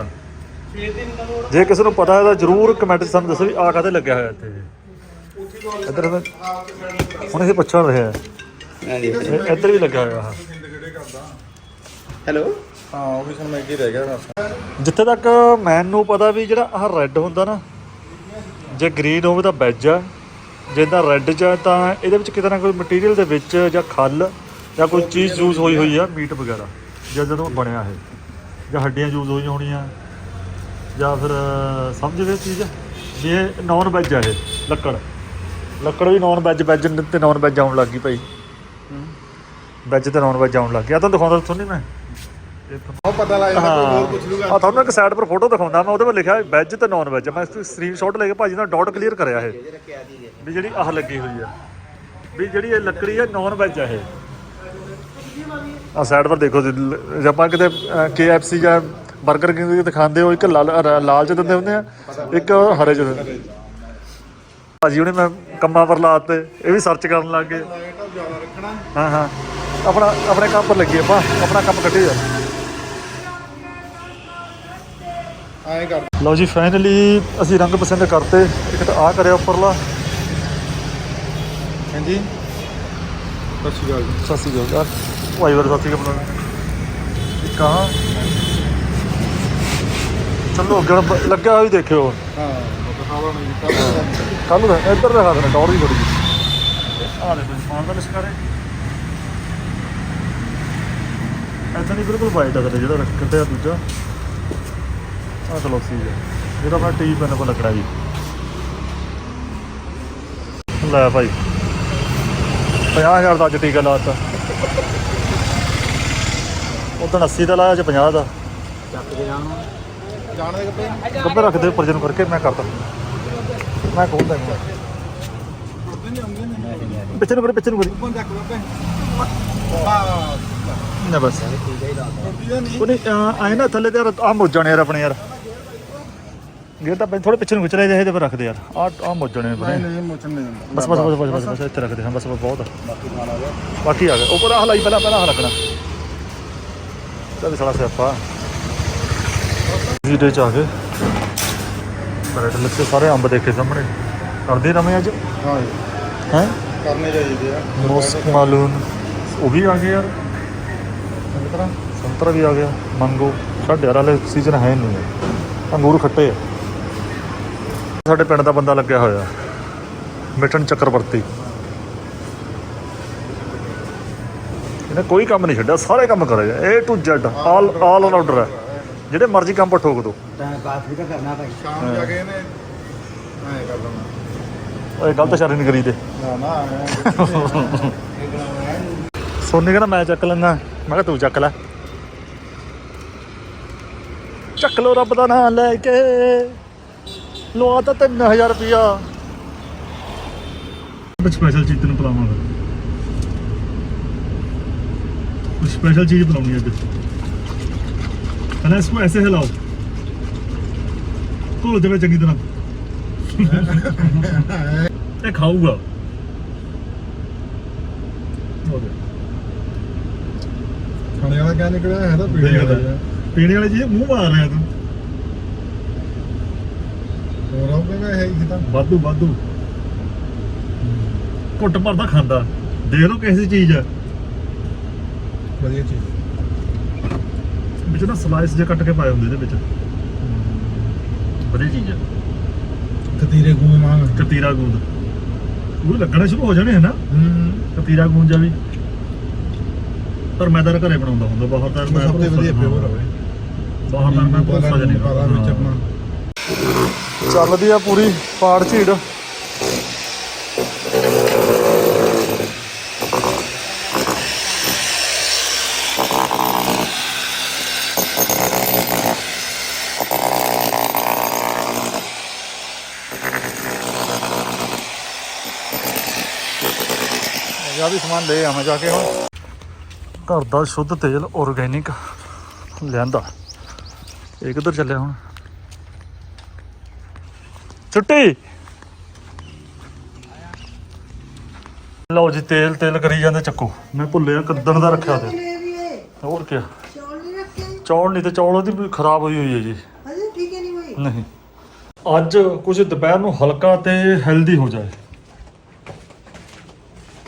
Speaker 2: ਜੇ ਕਿਸੇ ਨੂੰ ਪਤਾ ਹੈ ਤਾਂ ਜਰੂਰ ਕਮੈਂਟ ਸਾਨੂੰ ਦੱਸੋ ਵੀ ਆ ਕਾਹਤੇ ਲੱਗਿਆ ਹੋਇਆ ਇੱਥੇ। ਇੱਧਰ ਤਾਂ- ਹੁਣ ਅਸੀਂ ਪੁੱਛਣ ਰਹੇ
Speaker 1: ਹਾਂਜੀ।
Speaker 2: ਇਹ- ਇੱਧਰ ਵੀ ਲੱਗਿਆ ਹੋਇਆ ਆ
Speaker 1: ਹੈਲੋ?
Speaker 4: ਹਾਂ ਉਹ ਵੀ ਸਾਨੂੰ ਅੱਗੇ ਰਹਿ ਗਿਆ ਬਸ।
Speaker 2: ਜਿੱਥੇ ਤੱਕ ਮੈਨੂੰ ਪਤਾ ਵੀ ਜਿਹੜਾ ਆਹ ਰੈੱਡ ਹੁੰਦਾ ਨਾ ਜੇ ਗ੍ਰੀਨ ਹੋਵੇ ਤਾਂ ਵੈਜ ਆ। ਜੇ ਤਾਂ ਰੈੱਡ ਚ ਆ ਤਾਂ ਇਹਦੇ ਵਿੱਚ ਕਿਤੇ ਨਾ ਕੋਈ ਮਟੀਰੀਅਲ ਦੇ ਵਿੱਚ ਜਾਂ ਖੱਲ ਜਾਂ ਕੋਈ ਚੀਜ਼ ਯੂਜ਼ ਹੋਈ ਹੋਈ ਆ ਮੀਟ ਵਗੈਰਾ। ਜਾਂ ਜਦੋਂ ਬਣਿਆ ਇਹ। ਜਾਂ ਹੱਡੀਆਂ ਯੂਜ਼ ਹੋਈਆਂ ਹੋਣੀਆਂ। ਜਾਂ ਫਿਰ ਅਹ, ਸਮਝ ਗਏ ਚੀਜ਼? ਵੀ ਇਹ ਨਾਨ ਵੈਜ ਆ ਇਹ ਲੱਕੜ। ਲੱਕੜ ਵੀ ਨਾਨ ਵੈਜ ਵੈਜ ਤੇ ਨਾਨ ਵੈਜ ਆਉਣ ਲੱਗ ਗਈ ਭਾਈ। ਵੈਜ ਤੇ ਨਾਨ ਵੈਜ ਆਉਣ ਲੱਗ ਗਿਆ ਤੁਹਾਨੂੰ ਦਿਖਾਉਂਦਾ ਤੁਹਾਨੂੰ ਮੈਂ?
Speaker 4: ਉਹ ਪਤਾ ਲੱਗ ਜਾਂਦਾ ਕੋਈ ਹੋਰ ਪੁੱਛ ਲੂਗਾ
Speaker 2: ਆ ਤੁਹਾਨੂੰ ਇੱਕ ਸਾਈਡ ਪਰ ਫੋਟੋ ਦਿਖਾਉਂਦਾ ਮੈਂ ਉਹਦੇ 'ਤੇ ਲਿਖਿਆ ਵੈਜ ਤੇ ਨਾਨ ਵੈਜ ਮੈਂ ਸਕਰੀਨਸ਼ਾਟ ਲੈ ਕੇ ਭਾਜੀ ਨਾਲ ਡਾਟ ਕਲੀਅਰ ਕਰਿਆ ਇਹ। ਵੀ ਜਿਹੜੀ ਆਹ ਲੱਗੀ ਹੋਈ ਆ। ਵੀ ਜਿਹੜੀ ਇਹ ਲੱਕੜੀ ਹੈ ਨਾਨ ਵੈਜ ਆ ਇਹ। ਆ ਸਾਈਡ ਪਰ ਦੇਖੋ ਜੀ, ਆਪਾਂ ਕਿਤੇ KFC ਜਾਂ 버ਗਰ ਕਿੰਗ ਤੇ ਖਾਂਦੇ ਹੋ ਇੱਕ ਲਾਲ ਲਾਲ ਚ ਦਿੰਦੇ ਹੁੰਦੇ ਆ ਇੱਕ ਹਰੇ ਚ ਦਿੰਦੇ ਭਾਜੀ ਉਹਨੇ ਮੈਂ ਕੰਮਾਂ ਪਰ ਲਾਤੇ ਇਹ ਵੀ ਸਰਚ ਕਰਨ ਲੱਗ ਗਏ।
Speaker 4: ਲਾਈਟ ਜ਼ਿਆਦਾ ਰੱਖਣਾ
Speaker 2: ਹਾਂ ਹਾਂ। ਆਪਣਾ ਆਪਣੇ ਕੰਮ ਪਰ ਲੱਗੇ ਆਪਾਂ ਆਪਣਾ ਕੰਮ ਕੱਢੇ ਆ
Speaker 4: ਐਂ ਕਰ।
Speaker 2: ਲਓ ਜੀ ਫਾਈਨਲੀ ਅਸੀਂ ਰੰਗ ਪਸੰਦ ਕਰਤੇ ਇੱਕ ਤਾਂ ਆ ਕਰਿਆ ਉੱਪਰਲਾ।
Speaker 4: ਹਾਂਜੀ। ਸਤਿ ਸ਼੍ਰੀ ਅਕਾਲ ਜੀ।
Speaker 2: ਸਤਿ ਸ਼੍ਰੀ ਅਕਾਲ ਭਾਈ ਵਾਰ ਸਾਥੀ ਆਪਣਾ ਇੱਕ ਆ? ਚਲੋ ਅੱਗੇ ਲੱਗਿਆ ਵੀ ਦੇਖਿਓ।
Speaker 4: ਹਾਂ।
Speaker 2: ਕੱਲ ਦਾ ਇੱਧਰ ਦਿਖਾ ਦੇਣਾ ਟੌਰ ਦੀ ਥੋੜੀ ਜਿਹੀ ਆ ਦੇਖੋ ਸਮਾਨ ਦਾ ਲਿਸ਼ਕਾਰੇ ਨਹੀਂ ਬਿਲਕੁਲ ਵਾਈਟ ਆ ਥੱਲੇ ਜਿਹੜਾ ਰੱਖ ਕਿਤੇ ਆ ਦੂਜਾ। ਆ ਗਲੋਸੀ ਹੈ। ਜਿਹੜਾ ਆਪਣਾ ਟੀ ਪੈਨ ਕੋਲ ਲੱਗਣਾ ਜੀ। ਲੈ ਭਾਈ। 50000 ਦਾ ਅੱਜ ਟੀਕਾ ਲਾਤਾ। ਉਦੋਂ 80 ਦਾ ਲਾਇਆ ਅੱਜ 50 ਦਾ।
Speaker 4: ਜਾਣਦੇ ਕਿੱਥੇ
Speaker 2: ਗੱਬੇ ਰੱਖ ਦੇ ਉੱਪਰ ਜਿਹਨੂੰ ਕਰਕੇ ਮੈਂ ਕਰਦਾ। ਮੈਂ ਖੋਲਦਾ ਇਹਨੂੰ ਪਿੱਛੇ ਨੂੰ ਕਰੀ ਪਿੱਛੇ ਨੂੰ ਕਰੀ ਨਾ ਬਸ।
Speaker 4: ਦਾ ਨਹੀਂ
Speaker 2: ਉਹਨੇ ਆਏ ਨਾ ਥੱਲੇ ਤੇ ਯਾਰ ਆ ਮੋਜਣੇ ਯਾਰ ਆਪਣੇ ਯਾਰ। ਗੇਰ ਤਾਂ ਥੋੜੇ ਪਿੱਛੇ ਨੂੰ ਖਿੱਚ ਲੈ ਇਹਦੇ ਪਰ ਰੱਖ ਦੇ ਯਾਰ। ਆ ਆ ਮੋਜਣੇ
Speaker 4: ਨਹੀਂ
Speaker 2: ਆਪਣੇ ਬਸ ਬਸ ਬਸ ਬਸ ਬਸ ਬਸ ਇੱਥੇ ਰੱਖ ਦੇ ਹਾਂ ਬਸ ਬਸ ਬਹੁਤ ਆ। ਬਾਕੀ ਆ ਗਿਆ ਉੱਪਰ ਆ ਹਲਾਈ ਪਹਿਲਾਂ ਪਹਿਲਾਂ ਆਹ ਰੱਖਣਾ। ਤਾਂ ਵੀ ਸਾਲਾ ਸਿਆਪਾ। ਵੀਡੀਓ ਚ ਆ ਗਏ। ਬਰੇਡ ਲੱਗੇ ਸਾਰੇ ਅੰਬ ਦੇਖੇ ਸਾਹਮਣੇ। ਕਰਦੇ ਰਮੇ ਅੱਜ?
Speaker 4: ਹਾਂ ਜੀ।
Speaker 2: ਹੈ?
Speaker 4: ਕਰਨੇ ਚਾਹੀਦੇ ਆ।
Speaker 2: ਮੋਸਕ ਮਾਲੂਨ ਉਹ ਵੀ ਆ ਗਏ ਯਾਰ। ਸੰਤਰਾ ਸੰਤਰਾ ਵੀ ਆ ਗਿਆ। ਮੰਗੋ। ਸਾਡੇ ਯਾਰ ਵਾਲੇ ਸੀਜ਼ਨ ਹੈ ਨਹੀਂ ਹੈ। ਅੰਗੂਰ ਖੱਟੇ ਆ। ਸਾਡੇ ਪਿੰਡ ਦਾ ਬੰਦਾ ਲੱਗਿਆ ਹੋਇਆ। ਮਿਠਨ ਚੱਕਰਵਰਤੀ। ਇਹਨੇ ਕੋਈ ਕੰਮ ਨਹੀਂ ਛੱਡਿਆ। ਸਾਰੇ ਕੰਮ ਕਰੇਗਾ A to Z all all order ਹੈ। ਜਿਹੜੇ ਮਰਜ਼ੀ ਕੰਮ ਪਰ ਠੋਕ ਦੋ।
Speaker 4: ਸ਼ਾਮ ਨੂੰ ਜਾ ਕੇ ਇਹਨੇ ਐਂ ਕਰ ਲੈਣਾ।
Speaker 2: ਓਏ ਗਲਤ ਇਸ਼ਾਰੇ ਨਹੀਂ ਕਰੀਦੇ
Speaker 4: ਨਾ ਨਾ ਐਂ
Speaker 2: ਸੋਨੀ ਕਹਿੰਦਾ ਮੈਂ ਚੱਕ ਲੈਣਾ ਮੈਂ ਕਿਹਾ ਤੂੰ ਚੱਕ ਲੈ। ਚੱਕ ਲੋ ਰੱਬ ਦਾ ਨਾਮ ਲੈ ਕੇ। ਲਵਾ ਤਾਂ 3000 ਰੁਪਿਆ ਕੁਝ ਸਪੈਸ਼ਲ ਚੀਜ਼ ਤੈਨੂੰ ਪਲਾਵਾਂਗਾ। ਕੁਝ ਸਪੈਸ਼ਲ ਚੀਜ਼ ਪਲਾਉਣੀ ਅੱਜ। ਐਸੇ ਹਿਲਾਓ। ਘੋਲ ਦੇਵੇ ਚੰਗੀ ਤਰ੍ਹਾਂ। ਇਹ ਖਾਊਗਾ। ਹੋ ਗਿਆ
Speaker 4: ਖਾਣੇ ਵਾਲਾ ਕਿਆ ਨਿਕਲਿਆ? ਹੈ ਤਾਂ ਪੀਣੇ ਵਾਲਾ ਹੀ ਆ।
Speaker 2: ਪੀਣੇ ਵਾਲੀ ਚੀਜ਼ ਮੂੰਹ ਮਾਰ ਰਿਹਾ ਤੂੰ।
Speaker 4: ਹੋਰ ਉਹ ਕਹਿੰਦਾ ਹੈ ਹੀ ਤਾਂ?
Speaker 2: ਵਾਧੂ ਵਾਧੂ। ਘੁੱਟ ਭਰਦਾ ਖਾਂਦਾ। ਦੇਖ ਲਓ ਕਿਹੋ ਚੀਜ਼ ਹੈ
Speaker 4: ਵਧੀਆ ਚੀਜ਼।
Speaker 2: ਵਿੱਚ ਨਾ ਸਲਾਈਸ ਜੇ ਕੱਟ ਕੇ ਪਾਏ ਹੁੰਦੇ ਇਹਦੇ ਵਿੱਚ। ਵਧੀਆ ਚੀਜ਼ ਹੈ
Speaker 4: ਕਤੀਰੇ ਗੂਏ ਮਾਂਗ
Speaker 2: ਕਤੀਰਾ ਗੂੰਦ। ਉਹ ਲੱਗਣਾ ਸ਼ੁਰੂ ਹੋ ਜਾਣੇ ਹੈ ਨਾ
Speaker 4: ਹੂੰ।
Speaker 2: ਕਤੀਰਾ ਗੂੰਜਾ ਵੀ। ਪਰ ਮੈਂ ਤਾਂ ਘਰੇ ਬਣਾਉਂਦਾ ਹੁੰਦਾ ਬਾਹਰ ਦਾ ਮੈਂ
Speaker 4: ਸਭ ਤੋਂ ਵਧੀਆ। ਪਿਓਰ ਹੋਵੇ
Speaker 2: ਬਾਹਰ ਦਾ ਮੈਂ ਭਰੋਸਾ ਨਹੀਂ
Speaker 4: ਵਿੱਚ ਆਪਣਾ
Speaker 2: ਚੱਲਦੀ ਆ ਪੂਰੀ ਪਾੜ ਝੀੜ ਆ ਵੀ ਸਮਾਨ ਲੈ ਆਵਾਂ ਜਾ ਕੇ ਹੁਣ। ਘਰ ਦਾ ਸ਼ੁੱਧ ਤੇਲ ਆਰਗੈਨਿਕ ਲਿਆਂਦਾ। ਇਹ ਕਿੱਧਰ ਚੱਲਿਆ ਹੁਣ? ਛੁੱਟੀ! ਲਓ ਜੀ ਤੇਲ ਤੇਲ ਕਰੀ ਜਾਂਦੇ ਚੱਕੋ। ਮੈਂ ਭੁੱਲਿਆ ਕੱਦਣ ਦਾ ਰੱਖਿਆ ਤੇ। ਹੋਰ ਕੀ
Speaker 8: ਚੌਲ ਨਹੀਂ
Speaker 2: ਤੇ ਚੌਲ ਉਹਦੀ ਖਰਾਬ ਹੋਈ ਹੋਈ ਹੈ ਜੀ।
Speaker 8: ਅਜੇ ਠੀਕ ਨਹੀਂ ਹੋਈ
Speaker 2: ਨਹੀਂ। ਅੱਜ ਕੁਝ ਦੁਪਹਿਰ ਨੂੰ ਹਲਕਾ ਤੇ ਹੈਲਦੀ ਹੋ ਜਾਏ।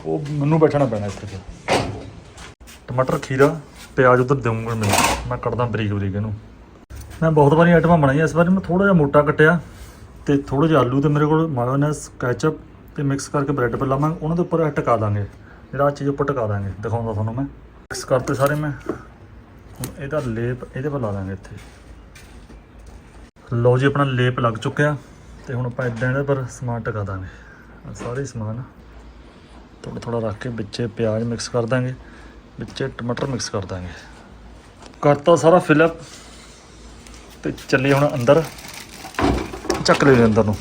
Speaker 2: ਉਹ ਮੈਨੂੰ ਬੈਠਣਾ ਪੈਣਾ ਇੱਥੇ ਫਿਰ ਟਮਾਟਰ, ਖੀਰਾ, ਪਿਆਜ਼ ਉਧਰ ਦੇਵਾਂਗਾ ਮੈਨੂੰ ਮੈਂ ਕੱਟਦਾ ਬਰੀਕ ਬਰੀਕ ਇਹਨੂੰ। ਮੈਂ ਬਹੁਤ ਵਾਰੀ ਆਈਟਮਾਂ ਬਣਾਈਆਂ, ਇਸ ਵਾਰੀ ਮੈਂ ਥੋੜਾ ਜਿਹਾ ਮੋਟਾ ਕੱਟਿਆ ਤੇ ਥੋੜੇ ਜਿਹਾ ਆਲੂ ਤੇ ਮੇਰੇ ਕੋਲ ਮਾਇਓਨੈਸ ਕੈਚਅਪ ਤੇ ਮਿਕਸ ਕਰਕੇ ਬ੍ਰੈਡ 'ਤੇ ਲਾਵਾਂਗੇ। ਉਹਨਾਂ ਦੇ ਉੱਪਰ ਇਹ ਟਿਕਾ ਦਾਂਗੇ। ਜਿਹੜਾ ਆਹ ਚੀਜ਼ ਉੱਪਰ ਟਿਕਾ ਦਾਂਗੇ। ਦਿਖਾਉਂਦਾ ਤੁਹਾਨੂੰ ਮੈਂ। ਮਿਕਸ ਕਰਤੇ ਸਾਰੇ ਮੈਂ। ਹੁਣ ਇਹਦਾ ਲੇਪ ਇਹਦੇ ਪਰ ਲਾ ਦਾਂਗੇ ਇੱਥੇ। ਲਓ ਜੀ, ਆਪਣਾ ਲੇਪ ਲੱਗ ਚੁੱਕਿਆ ਤੇ ਹੁਣ ਆਪਾਂ ਇਦਾਂ ਇਹਦੇ ਪਰ ਸਮਾਨ ਟਿਕਾ ਦਾਂਗੇ। ਸਾਰੇ ਸਮਾਨ। ਥੋੜਾ ਥੋੜਾ ਰੱਖ ਕੇ ਵਿੱਚ ਪਿਆਜ਼ ਮਿਕਸ ਕਰ ਦਾਂਗੇ, ਵਿੱਚ ਟਮਾਟਰ ਮਿਕਸ ਕਰ ਦਾਂਗੇ। ਕਰਤਾ ਸਾਰਾ ਫਿਲਅਪ ਤੇ ਚੱਲੇ ਹੁਣ ਅੰਦਰ, ਚੱਕ ਲੈ ਅੰਦਰ ਨੂੰ।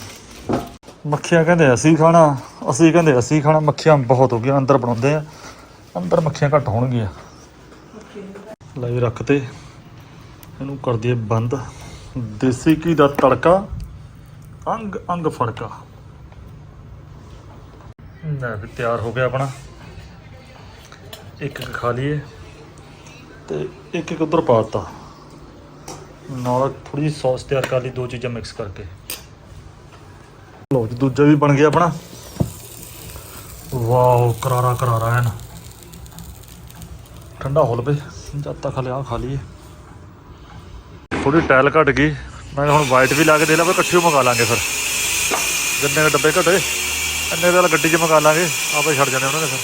Speaker 2: ਮੱਖੀਆਂ ਕਹਿੰਦੇ ਅਸੀਂ ਖਾਣਾ, ਅਸੀਂ ਕਹਿੰਦੇ ਅਸੀਂ ਖਾਣਾ, ਮੱਖੀਆਂ ਬਹੁਤ ਹੋ ਗਈਆਂ, ਅੰਦਰ ਬਣਾਉਂਦੇ ਆ। ਅੰਦਰ ਮੱਖੀਆਂ ਘੱਟ ਹੋਣਗੀਆਂ। ਲਈ ਰੱਖ ਤੇ ਇਹਨੂੰ ਕਰ ਦਈਏ ਬੰਦ। ਦੇਸੀ ਘੀ ਦਾ ਤੜਕਾ ਅੰਗ ਅੰਗ ਫੜਕਾ। ਨਾ ਵੀ ਤਿਆਰ ਹੋ ਗਿਆ ਆਪਣਾ। ਇੱਕ ਇੱਕ ਖਾ ਲਈਏ। ਤੇ ਇੱਕ ਇੱਕ ਉਧਰ ਪਾਤਾ ਨਾਲ ਥੋੜੀ ਜਿਹੀ ਸੌਸ ਤਿਆਰ ਕਰ ਲਈ, ਦੋ ਚੀਜ਼ਾਂ ਮਿਕਸ ਕਰਕੇ। ਲਓ ਜੀ, ਦੂਜਾ ਵੀ ਬਣ ਗਿਆ ਆਪਣਾ। ਵਾਓ, ਕਰਾਰਾ ਕਰਾਰਾ ਐਨ। ਠੰਡਾ ਹੋ ਲਵੇ, ਜਦ ਤੱਕ ਹਲੇ ਆਹ ਖਾ ਲਈਏ। ਥੋੜੀ ਟਾਇਲ ਘਟ ਗਈ। ਮੈਂ ਹੁਣ ਵਾਈਟ ਵੀ ਲਾ ਕੇ ਦੇ ਲਾ ਪਰ ਇਕੱਠੇ ਮੰਗਾ ਲਾਂਗੇ ਫਿਰ। ਜਿੰਨੇ ਕੁ ਡੱਬੇ ਘਟੇ ਇੰਨੇ ਦਾ ਗੱਡੀ 'ਚ ਮੰਗਾ ਲਾਂਗੇ ਆਪੇ ਛੱਡ ਜਾਣੇ ਉਹਨਾਂ ਨੇ ਫਿਰ।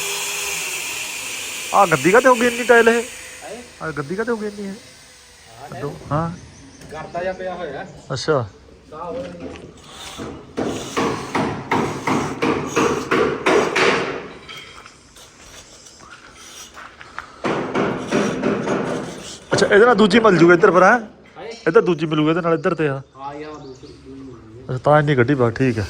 Speaker 2: ਆਹ ਗੱਦੀ ਕਾਤੇ ਹੋ ਗਈ ਇੰਨੀ ਟਾਇਲ ਇਹ? ਆਹ ਗੱਦੀ ਕਾਤੇ ਹੋ ਗਈ ਇੰਨੀ ਇਹ। ਹਾਂ।
Speaker 3: ਕਰਦਾ ਜਾਂ ਪਿਆ ਹੋਇਆ।
Speaker 2: ਅੱਛਾ। ਅੱਛਾ ਇਹਦੇ ਨਾਲ ਦੂਜੀ ਮਿਲ ਜੂਗਾ ਇੱਧਰ ਫਿਰ ਹੈ? ਇੱਧਰ ਦੂਜੀ ਮਿਲੂਗਾ ਇਹਦੇ ਨਾਲ ਇੱਧਰ ਤੇ ਆ।
Speaker 3: ਹਾਂ ਯਾਰ ਦੂਸਰੀ
Speaker 2: ਅੱਛਾ ਤਾਂ ਇੰਨੀ ਗੱਡੀ ਬਾ ਠੀਕ ਹੈ।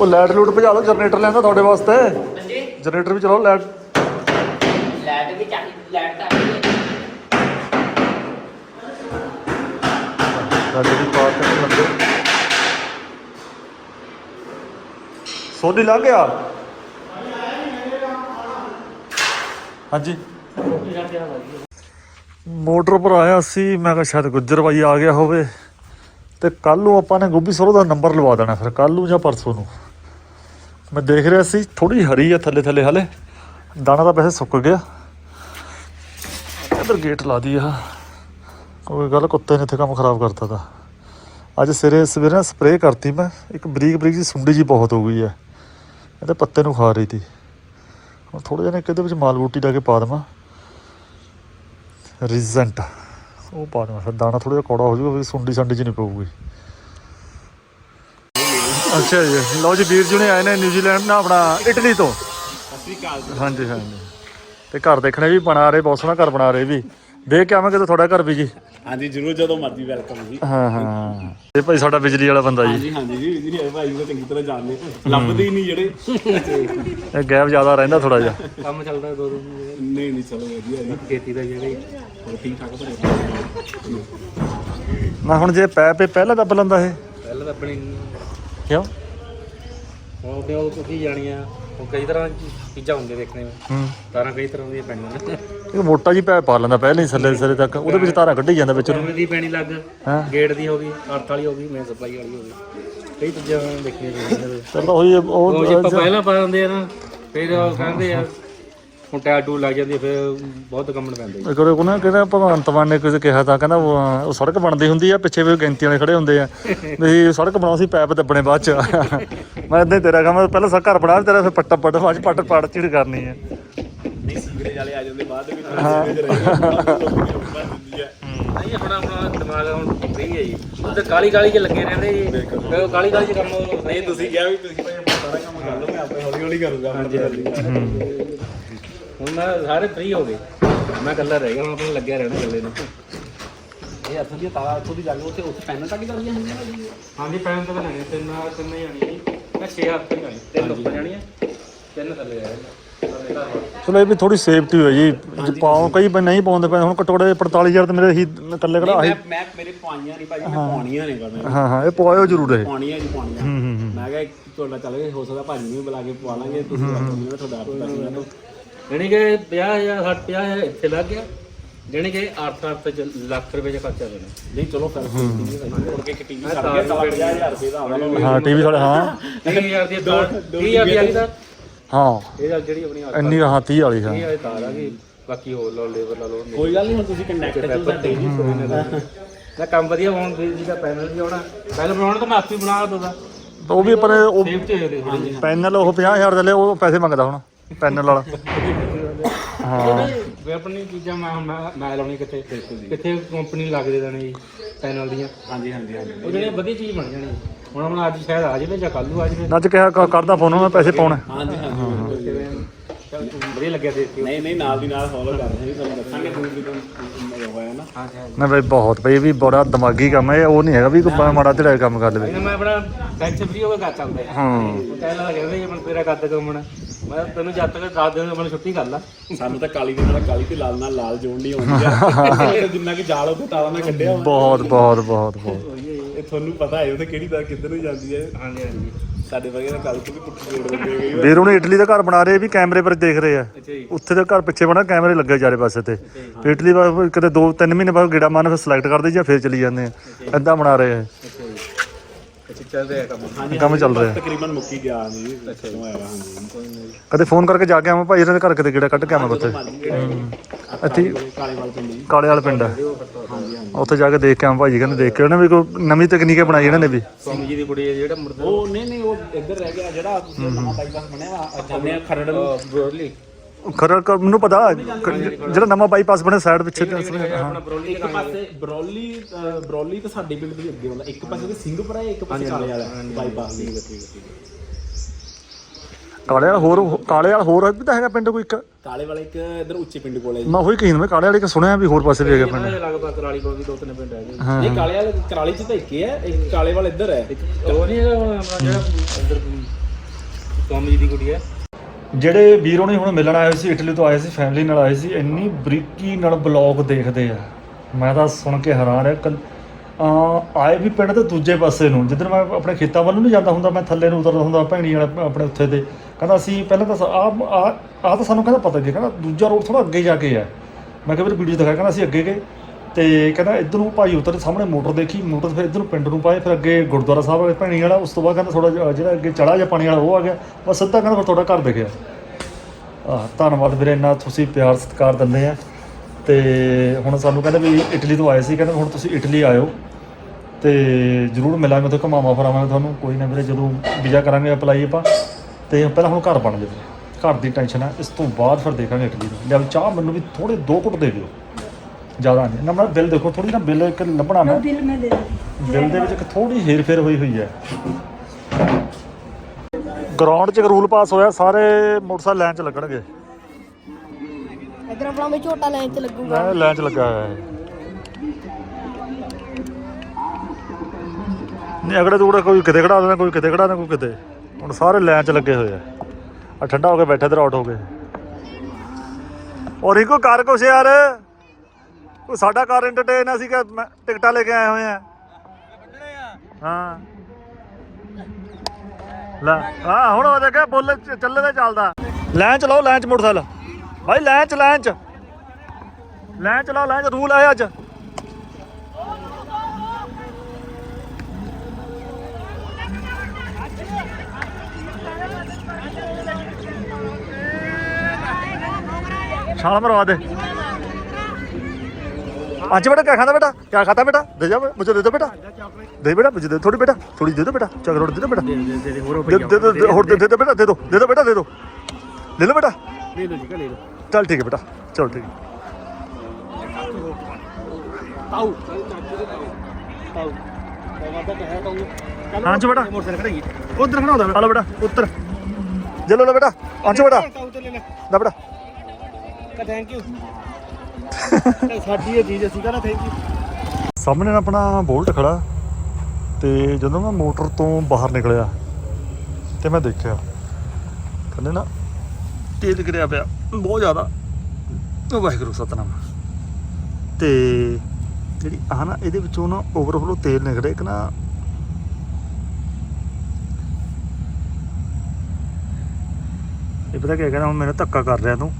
Speaker 2: ਉਹ ਲਾਈਟ ਲੂਟ ਭਜਾ ਲਓ ਜਨਰੇਟਰ ਲੈਂਦਾ ਤੁਹਾਡੇ ਵਾਸਤੇ।
Speaker 9: ਹਾਂਜੀ।
Speaker 2: ਜਨਰੇਟਰ ਵੀ ਚਲਾਓ ਲਾਈਟ।
Speaker 9: ਲਾਈਟ ਵੀ ਚਾਹੀਦੀ ਲਾਈਟ ਤਾਂ
Speaker 2: ਸਾਡੇ ਦੀ ਪਾਰ ਤੇ ਲੰਦੇ ਸੋਨੀ ਲੰਘ ਗਿਆ? ਹਾਂਜੀ। ਮੋਟਰ ਪਰ ਆਇਆ ਸੀ ਮੈਂ ਕਿਹਾ ਸ਼ਾਇਦ ਗੁੱਜਰ ਬਾਈ ਆ ਗਿਆ ਹੋਵੇ। ਤੇ ਕੱਲ ਨੂੰ ਆਪਾਂ ਨੇ ਗੋਭੀ ਸਰੋਂ ਦਾ ਨੰਬਰ ਲਵਾ ਦੇਣਾ ਫਿਰ ਕੱਲ ਨੂੰ ਜਾਂ ਪਰਸੋਂ ਨੂੰ। ਮੈਂ ਦੇਖ ਰਿਹਾ ਸੀ ਥੋੜੀ ਹਰੀ ਆ ਥੱਲੇ ਥੱਲੇ, ਹਲੇ। ਦਾਣਾ ਤਾਂ ਵੈਸੇ ਸੁੱਕ ਗਿਆ। ਇੱਧਰ ਗੇਟ ਲਾ ਦੀ ਆ ਕੋਈ ਗੱਲ, ਕੁੱਤੇ ਨੇ ਇੱਥੇ ਕੰਮ ਖਰਾਬ ਕਰਤਾ ਤਾ। ਅੱਜ ਸਵੇਰੇ ਸਵੇਰੇ ਨਾ ਸਪਰੇਅ ਕਰਤੀ ਮੈਂ। ਇੱਕ ਬਰੀਕ ਬਰੀਕ ਜੀ ਸੁੰਡੀ ਜੀ ਬਹੁਤ ਹੋ ਗਈ ਹੈ ਇਹਦੇ ਪੱਤੇ ਨੂੰ ਖਾ ਰਹੀ ਤੀ। ਹੁਣ ਥੋੜਾ ਜਿਹਾ ਨਾ ਇਹਦੇ ਵਿੱਚ ਮਾਲ ਬੂਟੀ ਲਾ ਕੇ ਪਾ ਦੇਵਾਂ। ਰਿਜ਼ੈਂਟ ਉਹ ਪਾ ਦੇਵਾਂ। ਫਿਰ ਦਾਣਾ ਥੋੜਾ ਜਿਹਾ ਕੌੜਾ ਹੋ ਜਾਊਗਾ ਵੀ ਸੁੰਡੀ ਸੰਡੀ ਚ ਨਹੀਂ ਪਊਗੀ। ਅੱਛਾ ਜੀ। ਲਓ ਜੀ ਵੀਰ ਜੀ ਨੇ ਆਏ ਨੇ ਨਿਊਜ਼ੀਲੈਂਡ ਨਾ ਆਪਣਾ ਇਟਲੀ ਤੋਂ। ਹਾਂਜੀ ਹਾਂਜੀ। ਤੇ ਘਰ ਦੇਖਣੇ ਵੀ ਬਣਾ ਰਹੇ ਬਹੁਤ ਸੋਹਣਾ ਘਰ ਬਣਾ ਰਹੇ ਵੀ। ਦੇਖ ਕੇ ਆਵਾਂਗੇ ਤਾਂ ਤੁਹਾਡਾ ਘਰ ਵੀ ਜੀ।
Speaker 1: ਹਾਂਜੀ ਜਰੂਰ ਜਦੋਂ ਮਰਜ਼ੀ ਵੈਲਕਮ ਜੀ।
Speaker 2: ਹਾਂ ਹਾਂ। ਇਹ ਭਾਈ ਸਾਡਾ ਬਿਜਲੀ ਵਾਲਾ ਬੰਦਾ ਜੀ।
Speaker 1: ਹਾਂਜੀ ਹਾਂਜੀ ਜੀ ਜੀ ਭਾਈ ਨੂੰ ਚੰਗੀ ਤਰ੍ਹਾਂ ਜਾਣਦੇ ਲੱਭਦੇ ਹੀ ਨਹੀਂ ਜਿਹੜੇ।
Speaker 2: ਇਹ ਗੈਪ ਜ਼ਿਆਦਾ ਰਹਿੰਦਾ ਥੋੜਾ ਜਿਹਾ।
Speaker 3: ਕੰਮ ਚੱਲਦਾ ਦੋ ਦਿਨ
Speaker 1: ਨਹੀਂ ਨਹੀਂ ਚਲੋ ਵਧੀਆ ਜੀ।
Speaker 3: ਖੇਤੀ ਦਾ ਜਿਹੜਾ
Speaker 1: ਠੀਕ ਠਾਕ ਭਰੇ
Speaker 2: ਮੈਂ ਹੁਣ ਜੇ ਪੈ ਪੇ ਪਹਿਲਾਂ ਦੱਬ ਲੈਂਦਾ ਇਹ।
Speaker 3: ਪਹਿਲਾਂ ਤਾਂ ਆਪਣੀ
Speaker 2: ਕਿਉਂ?
Speaker 3: ਉਹ ਤੇ ਉਹ ਤੁਸੀਂ ਜਾਣੀਆਂ ਉਹ ਕਈ ਤਰ੍ਹਾਂ ਦੀ ਚੀਜ਼ਾਂ ਹੁੰਦੀਆਂ ਦੇਖਣੇ ਨੂੰ।
Speaker 2: ਹੂੰ।
Speaker 3: ਤਾਰਾਂ ਕਈ ਤਰ੍ਹਾਂ ਦੀਆਂ ਪੈਣੀਆਂ ਨੇ।
Speaker 2: ਇਹ ਮੋਟਾ ਜੀ ਪੈ ਪਾ ਲੈਂਦਾ ਪਹਿਲਾਂ ਹੀ ਥੱਲੇ ਸਿਰੇ ਤੱਕ। ਉਹਦੇ ਵਿੱਚ ਤਾਰਾਂ ਕੱਢੀ ਜਾਂਦਾ ਵਿੱਚ ਨੂੰ।
Speaker 3: ਕੈਮਰੇ ਦੀ ਪੈਣੀ ਲੱਗ
Speaker 2: ਹਾਂ।
Speaker 3: ਗੇਟ ਦੀ ਹੋ ਗਈ ਅਰਥ ਵਾਲੀ ਹੋ ਗਈ ਮੈਂ ਸਪਲਾਈ ਵਾਲੀ ਹੋ ਗਈ। ਕਈ ਚੀਜ਼ਾਂ ਦੇਖੀਆਂ ਜਾਂਦੀਆਂ ਨੇ।
Speaker 2: ਉਹੀ
Speaker 3: ਉਹ
Speaker 2: ਉਹ
Speaker 3: ਜੇ ਆਪਾਂ ਪਹਿਲਾਂ ਪਾ ਦਿੰਦੇ ਆ ਨਾ ਫਿਰ ਉਹ ਕਹਿੰਦੇ ਆ ਹੁਣ ਟੈਟੂ ਟੂ ਲੱਗ ਜਾਂਦੀ ਆ, ਫਿਰ ਬਹੁਤ ਕੰਮਣ ਪੈਂਦੇ
Speaker 2: ਇੱਕ ਵਾਰ ਉਹਨਾਂ ਕਹਿੰਦਾ ਭਗਵੰਤ ਮਾਨ ਨੇ ਕੁਝ ਕਿਹਾ ਤਾਂ ਕਹਿੰਦਾ ਉਹ ਉਹ ਸੜਕ ਬਣਦੀ ਹੁੰਦੀ ਆ ਪਿੱਛੇ ਵੀ ਗਿਣਤੀ ਵਾਲੇ ਖੜੇ ਹੁੰਦੇ ਆ। ਵੀ ਸੜਕ ਬਣਾਓ ਸੀ ਪੈਪ ਦੱਬਣੇ ਬਾਅਦ ਚ। ਮੈਂ ਇਦਾਂ ਹੀ ਤੇਰਾ ਕੰਮ ਪਹਿਲਾਂ ਸਾ ਘਰ ਬਣਾ ਤੇਰਾ ਫਿਰ ਪੱਟਾ ਪੱਟ ਬਾਅਦ ਪੱਟ ਪੜ ਚਿੜ ਕਰਨੀ ਹੈ
Speaker 1: ਨਹੀਂ ਸੀਵਰੇਜ ਵਾਲੇ ਆ ਜਾਂਦੇ ਬਾਅਦ ਵਿੱਚ
Speaker 3: ਨਹੀਂ ਆਪਣਾ ਆਪਣਾ ਦਿਮਾਗ ਹੁਣ ਸਹੀ ਹੈ ਜੀ। ਉਹ ਤੇ ਕਾਲੀ ਕਾਲੀ ਚ ਲੱਗੇ ਰਹਿੰਦੇ ਜੀ। ਫਿਰ ਉਹ ਕਾਲੀ ਕਾਲੀ ਚ ਕੰਮ
Speaker 1: ਨਹੀਂ ਤੁਸੀਂ ਕਿਹਾ ਵੀ ਤੁਸੀਂ ਸਾਰਾ ਕੰਮ ਕਰ ਲਓ ਮੈਂ ਆਪੇ ਹੌਲੀ ਹੌਲੀ ਕਰੂੰਗਾ। ਹਾਂਜੀ ਹਾਂਜੀ।
Speaker 3: ਹੁਣ ਮੈਂ ਸਾਰੇ ਫ੍ਰੀ ਹੋ ਗਏ। ਮੈਂ ਇਕੱਲਾ ਰਹਿ ਗਿਆ ਹੁਣ ਆਪਣੇ ਲੱਗਿਆ ਰਹਿਣਾ ਇਕੱਲੇ ਨੂੰ।
Speaker 1: ਇਹ ਅਸਲ ਦੀ ਤਾਰਾ ਇੱਥੋਂ ਦੀ ਜਾ ਕੇ ਉੱਥੇ ਉੱਥੇ ਪੈਨਲ ਤੱਕ ਜਾਂਦੀਆਂ ਹੁੰਦੀਆਂ ਨੇ ਜੀ।
Speaker 3: ਹਾਂਜੀ ਪੈਨ ਤਾਂ ਲੈਣੇ ਤਿੰਨ ਤਿੰਨ ਹੀ ਜਾਣੀ ਜੀ। ਮੈਂ 6 ਹੱਥ ਹੀ ਜਾਣੀ ਤਿੰਨ ਉੱਪਰ ਜਾਣੀਆਂ ਤਿੰਨ ਥੱਲੇ ਜਾਣੇ
Speaker 2: ਚਲੋ ਇਹ ਵੀ ਥੋੜੀ ਸੇਫਟੀ ਹੋਈ ਜੀ। ਜੇ ਪਾਉ ਕਈ ਬੰਦੇ ਨਹੀਂ ਪਾਉਂਦੇ ਪਏ ਹੁਣ ਘੱਟੋ ਘੱਟ 45000 ਤੇ ਮੇਰੇ ਹੀ ਇਕੱਲੇ ਕਿਹੜਾ ਆਹੀ
Speaker 1: ਮੈਂ ਮੈਂ ਮੇਰੇ ਪਾਈਆਂ ਨਹੀਂ ਭਾਜੀ ਮੈਂ ਪਾਉਣੀਆਂ ਨੇ ਕਰਨਾ
Speaker 2: ਹਾਂ ਹਾਂ ਇਹ ਪਵਾਇਓ ਜ਼ਰੂਰ ਇਹ।
Speaker 1: ਪਾਉਣੀਆਂ ਜੀ ਪਾਉਣੀਆਂ
Speaker 2: ਹੂੰ ਹੂੰ ਹੂੰ।
Speaker 1: ਮੈਂ ਕਿਹਾ ਤੁਹਾਡਾ ਚੱਲ ਗਿਆ ਹੋ ਸਕਦਾ ਭਾਜੀ ਨੂੰ ਵੀ ਬੁਲਾ ਕੇ ਪਵਾ ਲਾਂਗੇ ਤੁਸੀਂ ਦਿਓ ਤੁਹਾਡਾ ਆਪ ਦੱਸ ਦਿਓ
Speaker 3: ਜਾਣੀ ਕਿ 50000 60 50000 ਇੱਥੇ ਲੱਗ ਗਿਆ। ਜਾਣੀ ਕਿ 8 8 ਲੱਖ ਰੁਪਏ ਦਾ ਖਰਚਾ ਦੇਣਾ।
Speaker 1: ਨਹੀਂ ਚਲੋ ਮੁੜ ਕੇ ਇੱਕ ਟੀਵੀ ਛੱਡ ਕੇ 70000 ਰੁਪਏ ਦਾ ਆਉਂਦਾ
Speaker 2: ਹਾਂ ਟੀਵੀ ਸਾਡੇ ਹਾਂ।
Speaker 3: 30000 ਦੀ ਤਾਰ 30000 ਦੀ ਆਲੀ ਤਾਂ।
Speaker 2: ਹਾਂ।
Speaker 3: ਇਹ ਜਿਹੜੀ ਆਪਣੀ ਆ।
Speaker 2: ਇੰਨੀ ਹਾਂ 30 ਵਾਲੀ ਹਾਂ।
Speaker 3: 30000 ਦੀ ਤਾਰ ਆ ਗਈ ਬਾਕੀ ਹੋਰ ਲੋ ਲੇਬਰ ਲਾ ਲੋ
Speaker 1: ਕੋਈ ਗੱਲ ਨਹੀਂ ਹੁਣ ਤੁਸੀਂ ਕਨੈਕਟ ਤੋਂ ਸਾਡੇ
Speaker 3: ਨਾ ਕੰਮ ਵਧੀਆ ਹੋਣ ਦੇ ਜੀ ਦਾ ਪੈਨਲ ਵੀ ਆਉਣਾ। ਪੈਨਲ ਬਣਾਉਣਾ ਤਾਂ ਮੈਂ ਆਪੇ ਬਣਾ ਦੋਦਾ
Speaker 2: ਤਾਂ। ਉਹ ਵੀ ਉਹ
Speaker 3: ਥੋੜੀ
Speaker 2: ਪੈਨਲ ਉਹ 50000 ਦੇ ਲੈ ਉਹ ਪੈਸੇ ਮੰਗਦਾ ਹੁਣ। ਪੈਨਲ ਵਾਲਾ। ਹਾਂ।
Speaker 3: ਵੇ ਆਪਣੀ ਚੀਜ਼ਾਂ ਮੈਂ ਮੈਂ ਮੈਂ ਲਾਉਣੀ ਕਿੱਥੇ? ਕਿੱਥੇ ਕੰਪਨੀ ਲੱਗਦੇ ਦੇਣੇ ਜੀ ਪੈਨਲ ਦੀਆਂ?
Speaker 1: ਹਾਂਜੀ ਹਾਂਜੀ ਹਾਂਜੀ।
Speaker 3: ਉਹ ਜਿਹੜੇ ਵਧੀਆ ਚੀਜ਼ ਬਣ ਜਾਣੀ। ਹੁਣ ਹੁਣ ਅੱਜ ਸ਼ਾਇਦ ਆ ਜਾਵੇ ਜਾਂ ਕੱਲ ਨੂੰ ਆ ਜਾਵੇ।
Speaker 2: ਨੱਚ ਕਿਹਾ ਕ- ਕਰਦਾ ਫੋਨ ਮੈਂ ਪੈਸੇ ਪਾਉਣੇ।
Speaker 1: ਹਾਂਜੀ ਹਾਂਜੀ।
Speaker 3: ਚੱਲ ਵਧੀਆ ਲੱਗਿਆ ਦੇਖ ਕੇ।
Speaker 1: ਨਹੀਂ ਨਹੀਂ ਨਾਲ ਦੀ ਨਾਲ ਫੋਲੋ ਕਰ ਰਹੇ ਤੁਹਾਨੂੰ ਦੱਸਾਂਗੇ ਤੁਸੀਂ ਵੀ ਤੁਹਾਨੂੰ ਹੋਇਆ ਨਾ।
Speaker 3: ਹਾਂ ਹਾਂ
Speaker 2: ਨਾ ਬਈ ਬਹੁਤ ਬਈ ਇਹ ਵੀ ਬੜਾ ਦਿਮਾਗੀ ਕੰਮ ਹੈ ਉਹ ਨਹੀਂ ਹੈਗਾ ਵੀ ਕੋਈ ਮਾੜਾ ਢਿੜਾ ਕੰਮ ਕਰ ਲਵੇ।
Speaker 3: ਮੈਂ ਆਪਣਾ ਟੈਕਸ ਫ੍ਰੀ ਹੋ ਕੇ ਕਰ ਸਕਦਾ
Speaker 2: ਹਾਂ।
Speaker 3: ਉਹ ਕਹਿਣ ਲੱਗਾ ਕਹਿੰਦੇ ਜੇ ਮੈਂ ਤੇਰਾ ਕੱਦ ਕਮਣਾ ਮੈਂ ਤੈਨੂੰ ਜਦ ਤੱਕ ਦੱਸ ਦੇ ਮੈਨੂੰ ਛੁੱਟੀ ਕਰ ਲਾ।
Speaker 1: ਸਾਨੂੰ ਤਾਂ ਕਾਲੀ ਦੇ ਨਾਲ ਕਾਲੀ ਤੇ ਲਾਲ ਨਾਲ ਲਾਲ ਜੋੜ ਨਹੀਂ ਆਉਂਦੀ ਆ। ਜਿੰਨਾ ਕਿ ਜਾਲ ਉਹਦੇ ਤਾਲਾ ਨਾਲ ਕੱਢਿਆ।
Speaker 2: ਬਹੁਤ ਬਹੁਤ ਬਹੁਤ ਬਹੁਤ।
Speaker 1: ਇਹ ਤੁਹਾਨੂੰ ਪਤਾ ਹੈ ਉਹਦੇ ਕਿਹੜੀ ਤਾਰ ਕਿੱਧਰ ਨੂੰ ਜਾਂਦੀ ਹੈ।
Speaker 3: ਹਾਂਜੀ ਹਾਂਜੀ।
Speaker 1: ਸਾਡੇ ਵਰਗੇ ਤਾਂ ਕੱਲ ਤੋਂ ਵੀ ਪੁੱਠੀ ਜੋੜ ਹੁੰਦੇ ਗਈ
Speaker 2: ਵੀਰ ਉਹਨੇ ਇਟਲੀ ਦਾ ਘਰ ਬਣਾ ਰਹੇ ਵੀ ਕੈਮਰੇ ਪਰ ਦੇਖ ਰਹੇ ਆ।
Speaker 3: ਅੱਛਾ ਜੀ।
Speaker 2: ਉੱਥੇ ਦਾ ਘਰ ਪਿੱਛੇ ਬਣਾ ਕੈਮਰੇ ਲੱਗੇ ਚਾਰੇ ਪਾਸੇ ਤੇ। ਇਟਲੀ ਬਾਅਦ ਕਦੇ 2-3 ਮਹੀਨੇ ਬਾਅਦ ਗੇੜਾ ਮਾਰਨ ਫਿਰ ਸਿਲੈਕਟ ਕਰਦੇ ਜਾਂ ਫਿਰ ਚਲੀ ਜਾਂਦੇ ਆ। ਏਦਾਂ ਬਣਾ ਰਹੇ ਆ।
Speaker 3: ਜੀ। ਚੱਲ ਰਿਹਾ ਕੰਮ
Speaker 1: ਹਾਂਜੀ
Speaker 2: ਕੰਮ ਚੱਲ ਰਿਹਾ।
Speaker 1: ਤਕਰੀਬਨ ਮੁੱਕੀ ਗਿਆ ਜੀ। ਅੱਛਾ ਹੋਇਆ ਹਾਂਜੀ
Speaker 2: ਕਦੇ ਫੋਨ ਕਰਕੇ ਜਾ ਕੇ ਆਵਾਂ ਭਾਈ ਇਹਨਾਂ ਦੇ ਘਰ ਕਿਤੇ ਗੇੜਾ ਕੱਢ ਕੇ ਆਵਾਂ ਉੱਥੇ? ਇੱਥੇ
Speaker 1: ਕਾਲੇ ਵਾਲ ਪਿੰਡ ਜੀ।
Speaker 2: ਕਾਲੇ ਵਾਲਾ ਪਿੰਡ ਆ। ਉੱਥੇ ਜਾ ਕੇ ਦੇਖ ਕੇ ਆਵਾਂ ਭਾਜੀ ਕਹਿੰਦੇ ਦੇਖ ਕੇ ਉਹਨੇ ਵੀ ਕੋਈ ਨਵੀਂ ਤਕਨੀਕ ਬਣਾਈ ਇਹਨਾਂ ਨੇ ਵੀ।
Speaker 3: ਸਵਾਮੀ ਜੀ ਦੀ ਕੁੜੀ ਹੈ ਜਿਹੜਾ ਮੁਰਦਾ
Speaker 1: ਉਹ ਨਹੀਂ ਨਹੀਂ ਉਹ ਇੱਧਰ ਰਹਿ ਗਿਆ ਜਿਹੜਾ ਨਵਾਂ ਬਾਈਪਾਸ ਬਣਿਆ ਵਾ ਜਾਂਦੇ ਆ ਖਰੜ ਨੂੰ।
Speaker 3: ਬਰੋਲੀ।
Speaker 2: ਖਰਾ ਕ- ਮੈਨੂੰ ਪਤਾ ਕ- ਜਿਹੜਾ ਨਵਾਂ ਬਾਈਪਾਸ ਬਣਿਆ ਸਾਈਡ ਪਿੱਛੇ ਤੇ
Speaker 3: ਆਪਣਾ ਬਰੋਲੀ
Speaker 1: ਇੱਕ ਪਾਸੇ ਬਰੌਲੀ ਅਹ, ਬਰੌਲੀ ਤਾਂ ਸਾਡੇ ਪਿੰਡ ਦੇ ਅੱਗੇ ਹੁੰਦਾ। ਇੱਕ ਪਾਸੇ ਤੇ ਸਿੰਘਪੁਰ ਹੈ ਇੱਕ ਪਾਸੇ ਕਾਲੇ ਵਾਲਾ ਬਾਈਪਾਸ ਦੀ।
Speaker 2: ਕਾਲੇ ਵਾਲਾ ਹੋਰ ਕਾਲੇ ਵਾਲਾ ਹੋਰ ਵੀ ਤਾਂ ਹੈਗਾ ਪਿੰਡ ਕੋਈ ਇੱਕ?
Speaker 1: ਕਾਲੇ ਵਾਲਾ ਇੱਕ ਇੱਧਰ ਉੱਚੇ ਪਿੰਡ ਕੋਲ ਹੈ ਜੀ।
Speaker 2: ਮੈਂ ਉਹੀ ਕਹੀ ਮੈਂ ਕਾਲੇ ਵਾਲੇ ਕਿ ਸੁਣਿਆ ਵੀ ਹੋਰ ਪਾਸੇ ਵੀ ਹੈਗਾ ਪਿੰਡ।
Speaker 3: ਲਗਭਗ ਕਰਾਲੀ ਕੋਲ ਵੀ ਦੋ ਤਿੰਨ ਪਿੰਡ ਹੈਗੇ।
Speaker 2: ਹਾਂ।
Speaker 1: ਇਹ ਕਾਲੇ ਵਾਲੇ ਕਰਾਲੀ ਚ ਤਾਂ ਇੱਕ ਹੀ ਹੈ ਇੱਕ ਕਾਲੇ ਵਾਲਾ ਇੱਧਰ ਹੈ।
Speaker 3: ਉਹ ਨਹੀਂ ਹੈਗਾ ਆਪਣਾ ਜਿਹੜਾ ਅੰਦਰ ਜੀ ਦੀ ਕੁੜੀ ਹੈ।
Speaker 2: ਜਿਹੜੇ ਵੀਰ ਹੋਣੀ ਹੁਣ ਮਿਲਣ ਆਏ ਸੀ, ਇਟਲੀ ਤੋਂ ਆਏ ਸੀ ਫੈਮਿਲੀ ਨਾਲ ਆਏ ਸੀ, ਇੰਨੀ ਬਰੀਕੀ ਨਾਲ ਬਲੌਗ ਦੇਖਦੇ ਆ। ਮੈਂ ਤਾਂ ਸੁਣ ਕੇ ਹੈਰਾਨ ਰਿਹਾ ਕੱਲ ਆਏ ਵੀ ਪਿੰਡ ਤੇ ਦੂਜੇ ਪਾਸੇ ਨੂੰ, ਜਿੱਦਣ ਮੈਂ ਆਪਣੇ ਖੇਤਾਂ ਵੱਲ ਨੂੰ ਨਹੀਂ ਜਾਂਦਾ ਹੁੰਦਾ, ਮੈਂ ਥੱਲੇ ਨੂੰ ਉਤਰਦਾ ਹੁੰਦਾ, ਭੈਣੀ ਵਾਲੇ ਆਪਣੇ ਉੱਥੇ ਤੇ ਕਹਿੰਦਾ ਅਸੀਂ ਪਹਿਲਾਂ ਤਾਂ ਆ ਆ ਤਾਂ ਸਾਨੂੰ ਕਹਿੰਦਾ ਪਤਾ ਨਹੀਂ ਕਹਿੰਦਾ ਦੂਜਾ ਰੋਡ ਥੋੜਾ ਅੱਗੇ ਜਾ ਕੇ ਆ। ਮੈਂ ਕਿਹਾ ਵੀਰ ਵੀਡੀਓ ਦਿਖਾ, ਕਹਿੰਦਾ ਅਸੀਂ ਅੱਗੇ ਗਏ। ਤੇ ਕਹਿੰਦਾ ਇੱਧਰ ਨੂੰ ਭਾਈ ਉਤਰ ਸਾਹਮਣੇ ਮੋਟਰ ਦੇਖੀ, ਮੋਟਰ ਫਿਰ ਇੱਧਰ ਨੂੰ ਪਿੰਡ ਨੂੰ ਪਾਏ, ਫਿਰ ਅੱਗੇ ਗੁਰਦੁਆਰਾ ਸਾਹਿਬ ਆ ਭੈਣੀ ਵਾਲਾ, ਉਸ ਤੋਂ ਬਾਅਦ ਕਹਿੰਦਾ ਥੋੜਾ ਜਿਹੜਾ ਅੱਗੇ ਚੜਾ ਜਾ ਪਾਣੀ ਵਾਲਾ ਉਹ ਆ ਗਿਆ, ਬਸ ਸਿੱਧਾ ਕਹਿੰਦਾ ਫਿਰ ਤੁਹਾਡਾ ਘਰ ਦਿਖਿਆ। ਆਹ ਧੰਨਵਾਦ ਵੀਰੇ, ਇੰਨਾ ਤੁਸੀਂ ਪਿਆਰ ਸਤਿਕਾਰ ਦਿੰਦੇ ਆ। ਤੇ ਹੁਣ ਸਾਨੂੰ ਕਹਿੰਦੇ ਵੀ ਇਟਲੀ ਤੋਂ ਆਏ ਸੀ, ਕਹਿੰਦੇ ਹੁਣ ਤੁਸੀਂ ਇਟਲੀ ਆਇਓ। ਤੇ ਜਰੂਰ ਮਿਲਾਂਗੇ ਉੱਥੇ, ਘਮਾਵਾ ਫਰਾਵਾਂਗੇ ਤੁਹਾਨੂੰ, ਕੋਈ ਨਾ ਵੀਰੇ, ਜਦੋਂ ਵੀਜ਼ਾ ਕਰਾਂਗੇ ਅਪਲਾਈ ਆਪਾਂ। ਤੇ ਪਹਿਲਾਂ ਹੁਣ ਘਰ ਬਣ ਜਾਵੇ। ਘਰ ਦੀ ਟੈਨਸ਼ਨ ਹੈ ਇਸ ਤੋਂ ਬਾਅਦ ਫਿਰ ਦੇਖਾਂਗੇ ਇਟਲੀ ਦਾ ਲਿਆ ਚਾਹ, ਮੈਨੂੰ ਵੀ ਥੋੜੇ ਦੋ ਘੁੱਟ ਦੇ ਦਿਓ। ਜ਼ਿਆਦਾ ਨਹੀਂ। ਨੰਬਰ ਬਿੱਲ ਦੇਖੋ ਥੋੜੀ ਨਾ ਬਿੱਲ ਇੱਕ ਲੱਭਣਾ ਨਾ।
Speaker 8: ਬਿੱਲ ਮੈਂ ਦੇ ਦਿੰਦੀ
Speaker 2: ਬਿੱਲ ਦੇ ਵਿੱਚ ਇੱਕ ਥੋੜੀ ਹੇਰ ਫੇਰ ਹੋਈ ਹੋਈ ਹੈ। ਗਰਾਊਂਡ 'ਚ ਇੱਕ ਰੂਲ ਪਾਸ ਹੋਇਆ ਸਾਰੇ ਮੋਟਰਸਾਈਕਲ ਲਾਈਨ 'ਚ ਲੱਗਣਗੇ।
Speaker 10: ਇਧਰ ਆਪਣਾ ਵੀ ਛੋਟਾ ਲਾਈਨ 'ਚ ਲੱਗੂਗਾ।
Speaker 2: ਲਾਈਨ 'ਚ ਲੱਗਾ ਹੈ। ਨਹੀਂ ਅਗੜੇ ਦੂੜੇ ਕੋਈ ਕਿਤੇ ਖੜਾ ਦੇਣਾ ਕੋਈ ਕਿਤੇ ਖੜਾ ਕੋਈ ਕਿਤੇ। ਹੁਣ ਸਾਰੇ ਲਾਈਨ 'ਚ ਲੱਗੇ ਹੋਏ ਆ। ਠੰਡਾ ਹੋ ਕੇ ਬੈਠੇ ਤੇ ਆਊਟ ਹੋ ਗਏ। ਔਰ ਇਹ ਕੋ ਕਰ ਕੁਛ ਯਾਰ। ਉਹ ਸਾਡਾ ਘਰ ਐਂਟਰਟੇਨ ਅਸੀਂ ਕਿ ਮੈਂ- ਟਿਕਟਾਂ ਲੈ ਕੇ ਆਏ ਹੋਏ ਆ। ਹਾਂ। ਲੈ, ਹਾਂ, ਹੁਣ ਉਹ ਦੇਖਿਆ ਬੁੱਲ ਚੱਲੇ ਤੇ ਚੱਲਦਾ। ਲਾਈਨ ਚ ਲਾਓ, ਲਾਈਨ ਚ ਮੋਟਰਸਾਈਕਲ। ਭਾਈ ਲਾਈਨ ਚ ਲਾਈਨ ਚ। ਲਾਈਨ ਚ ਲਾਓ ਚ ਰੂਲ ਆਏ ਅੱਜ। ਛਾਲ ਮਰਵਾ ਦੇ। आज बेटा क्या खाता बेटा क्या खाता बेटा? दे जा मुझे दे दो बेटा। दे बेटा मुझे दे थोड़ी बेटा थोड़ी दे दो बेटा चॉकलेट दे दो बेटा। दे दे दे दो बेटा दे दो दे दो बेटा दे दो। ले लो बेटा।
Speaker 3: ले लो जी ले लो।
Speaker 2: चल ठीक है बेटा चल ठीक है।
Speaker 3: आंचो
Speaker 2: हाँ बेटा। उधर खड़ा होता बेटा। उत्तर जलो बेटा आंचो बेटा। हाँ ना बेटा।
Speaker 3: थैंक यू ਸਾਡੀ ਇਹ ਚੀਜ਼ ਅਸੀਂ ਕਹਿੰਦਾ ਥੈਂਕ ਯੂ
Speaker 2: ਸਾਹਮਣੇ ਆਪਣਾ ਬੋਲਟ ਖੜਾ ਤੇ ਜਦੋਂ ਮੈਂ ਮੋਟਰ ਤੋਂ ਬਾਹਰ ਨਿਕਲਿਆ ਤੇ ਮੈਂ ਦੇਖਿਆ ਕਹਿੰਦੇ ਨਾ ਤੇਲ ਗਿਰਿਆ ਪਿਆ, ਬਹੁਤ ਜ਼ਿਆਦਾ। ਉਹ ਵਾਹਿਗੁਰੂ, ਸਤਨਾਮ। ਤੇ ਜਿਹੜੀ ਆਹ ਨਾ, ਇਹਦੇ ਵਿੱਚੋਂ ਨਾ ਓਵਰਫਲੋ ਤੇਲ ਨਿਕਲਿਆ ਇੱਕ ਨਾ ਇਹ ਪਤਾ ਕੀ ਕਹਿੰਦਾ, ਹੁਣ ਮੈਨੂੰ ਧੱਕਾ ਕਰ ਰਿਹਾ ਤੂੰ।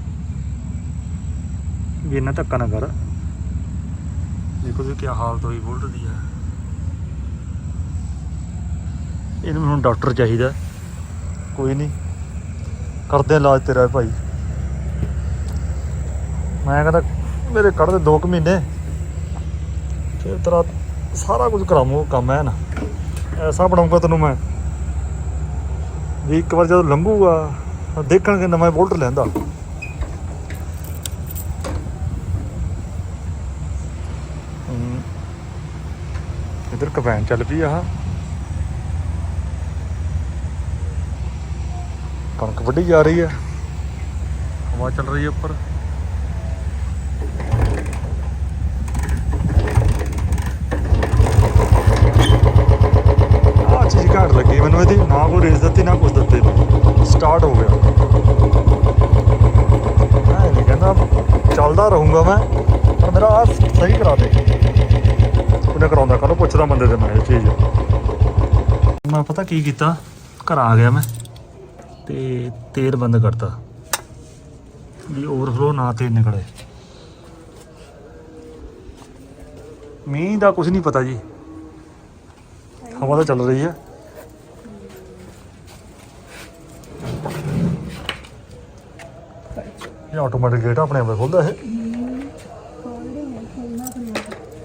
Speaker 2: ਵੀ ਇਹਨਾਂ ਧੱਕਾ ਨਾ ਕਰ। ਦੇਖੋ ਜੀ ਕੀ ਹਾਲਤ ਹੋਈ, ਬੁਲਟ ਦੀ ਹੈ। ਇਹਨੂੰ ਹੁਣ ਡਾਕਟਰ ਚਾਹੀਦਾ ਕੋਈ ਨਹੀਂ। ਕਰਦੇ ਇਲਾਜ ਤੇਰਾ ਭਾਈ। ਮੈਂ ਕਹਿੰਦਾ ਮੇਰੇ ਕੱਢ ਦੇ 2 ਕੁ ਮਹੀਨੇ। ਫਿਰ ਤੇਰਾ ਸਾਰਾ ਕੁਝ ਕਰਾਮੂ ਕੰਮ ਹੈ ਨਾ। ਐਸਾ ਬਣਾਉਂਗਾ ਤੈਨੂੰ ਮੈਂ। ਵੀ ਇੱਕ ਵਾਰ ਜਦੋਂ ਲੰਘੂਗਾ ਦੇਖਣਗੇ ਨਵਾਂ ਬੋਲਟ ਲੈਂਦਾ। ਇੱਧਰ ਚੱਲ ਪਈ ਆਹ। ਕਣਕ ਵੱਢੀ ਜਾ ਰਹੀ ਹੈ ਹਵਾ ਚੱਲ ਰਹੀ ਹੈ ਉੱਪਰ। ਆਹ ਚੀਜ਼ ਘਾਟ ਲੱਗੀ ਮੈਨੂੰ ਇਹਦੀ, ਨਾ ਕੋਈ ਰੇਸ ਦਿੱਤੀ, ਨਾ ਕੁਝ ਦਿੱਤੇ। ਸਟਾਰਟ ਹੋ ਗਿਆ। ਮੈਂ ਨਹੀਂ ਕਹਿੰਦਾ, ਚੱਲਦਾ ਰਹੂੰਗਾ ਮੈਂ, ਪਰ ਮੇਰਾ ਆਹ ਸਹੀ ਕਰਾ ਦੇ। ਉਹਨੇ ਕਰਾਉਂਦਾ? ਕਾਹਨੂੰ ਪੁੱਛਦਾ ਬੰਦੇ ਤੇ ਮੈਂ ਇਹ ਚੀਜ਼। ਮੈਂ ਪਤਾ ਕੀ ਕੀਤਾ? ਘਰ ਆ ਗਿਆ ਮੈਂ ਤੇ ਤੇਲ ਬੰਦ ਕਰਤਾ। ਵੀ ਓਵਰਫਲੋ ਨਾ ਤੇਲ ਨਿਕਲੇ। ਮੀਂਹ ਦਾ ਕੁਝ ਨਹੀਂ ਪਤਾ ਜੀ। ਹਵਾ ਤਾਂ ਚੱਲ ਰਹੀ ਹੈ ਇਹ ਆਟੋਮੈਟਿਕ ਗੇਟ ਆਪਣੇ ਆਪੇ ਖੁੱਲਦਾ ਹੈ।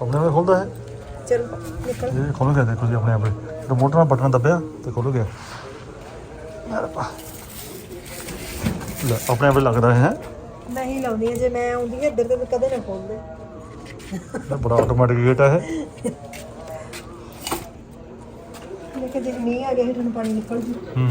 Speaker 2: ਆਪਣੇ ਆਪੇ ਖੁੱਲਦਾ ਹੈ
Speaker 8: ਚਲੋ ਨਿਕਲ।
Speaker 2: ਇਹ ਖੁੱਲ ਗਿਆ ਦੇਖੋ ਜੀ ਆਪਣੇ ਆਪ ਰਿਮੋਟ ਨਾਲ ਬਟਨ ਦੱਬਿਆ ਤੇ ਖੁੱਲ ਗਿਆ। ਲੈ ਆਪਣੇ ਆਪ ਲੱਗਦਾ ਹੈ?
Speaker 8: ਨਹੀਂ ਲਾਉਂਦੀ ਜੇ ਮੈਂ ਆਉਂਦੀ ਹਾਂ ਇੱਧਰ ਤੇ ਕਦੇ ਨਾ
Speaker 2: ਖੋਲਦੇ ਬੜਾ ਆਟੋਮੈਟਿਕ ਗੇਟ ਹੈ ਇਹ।
Speaker 8: ਲੇਕਿਨ ਜੇ ਮੀਂਹ ਆ ਗਿਆ ਹੀਟਰ ਪਾਣੀ ਨਿਕਲ ਜੂ।
Speaker 2: ਹੂੰ।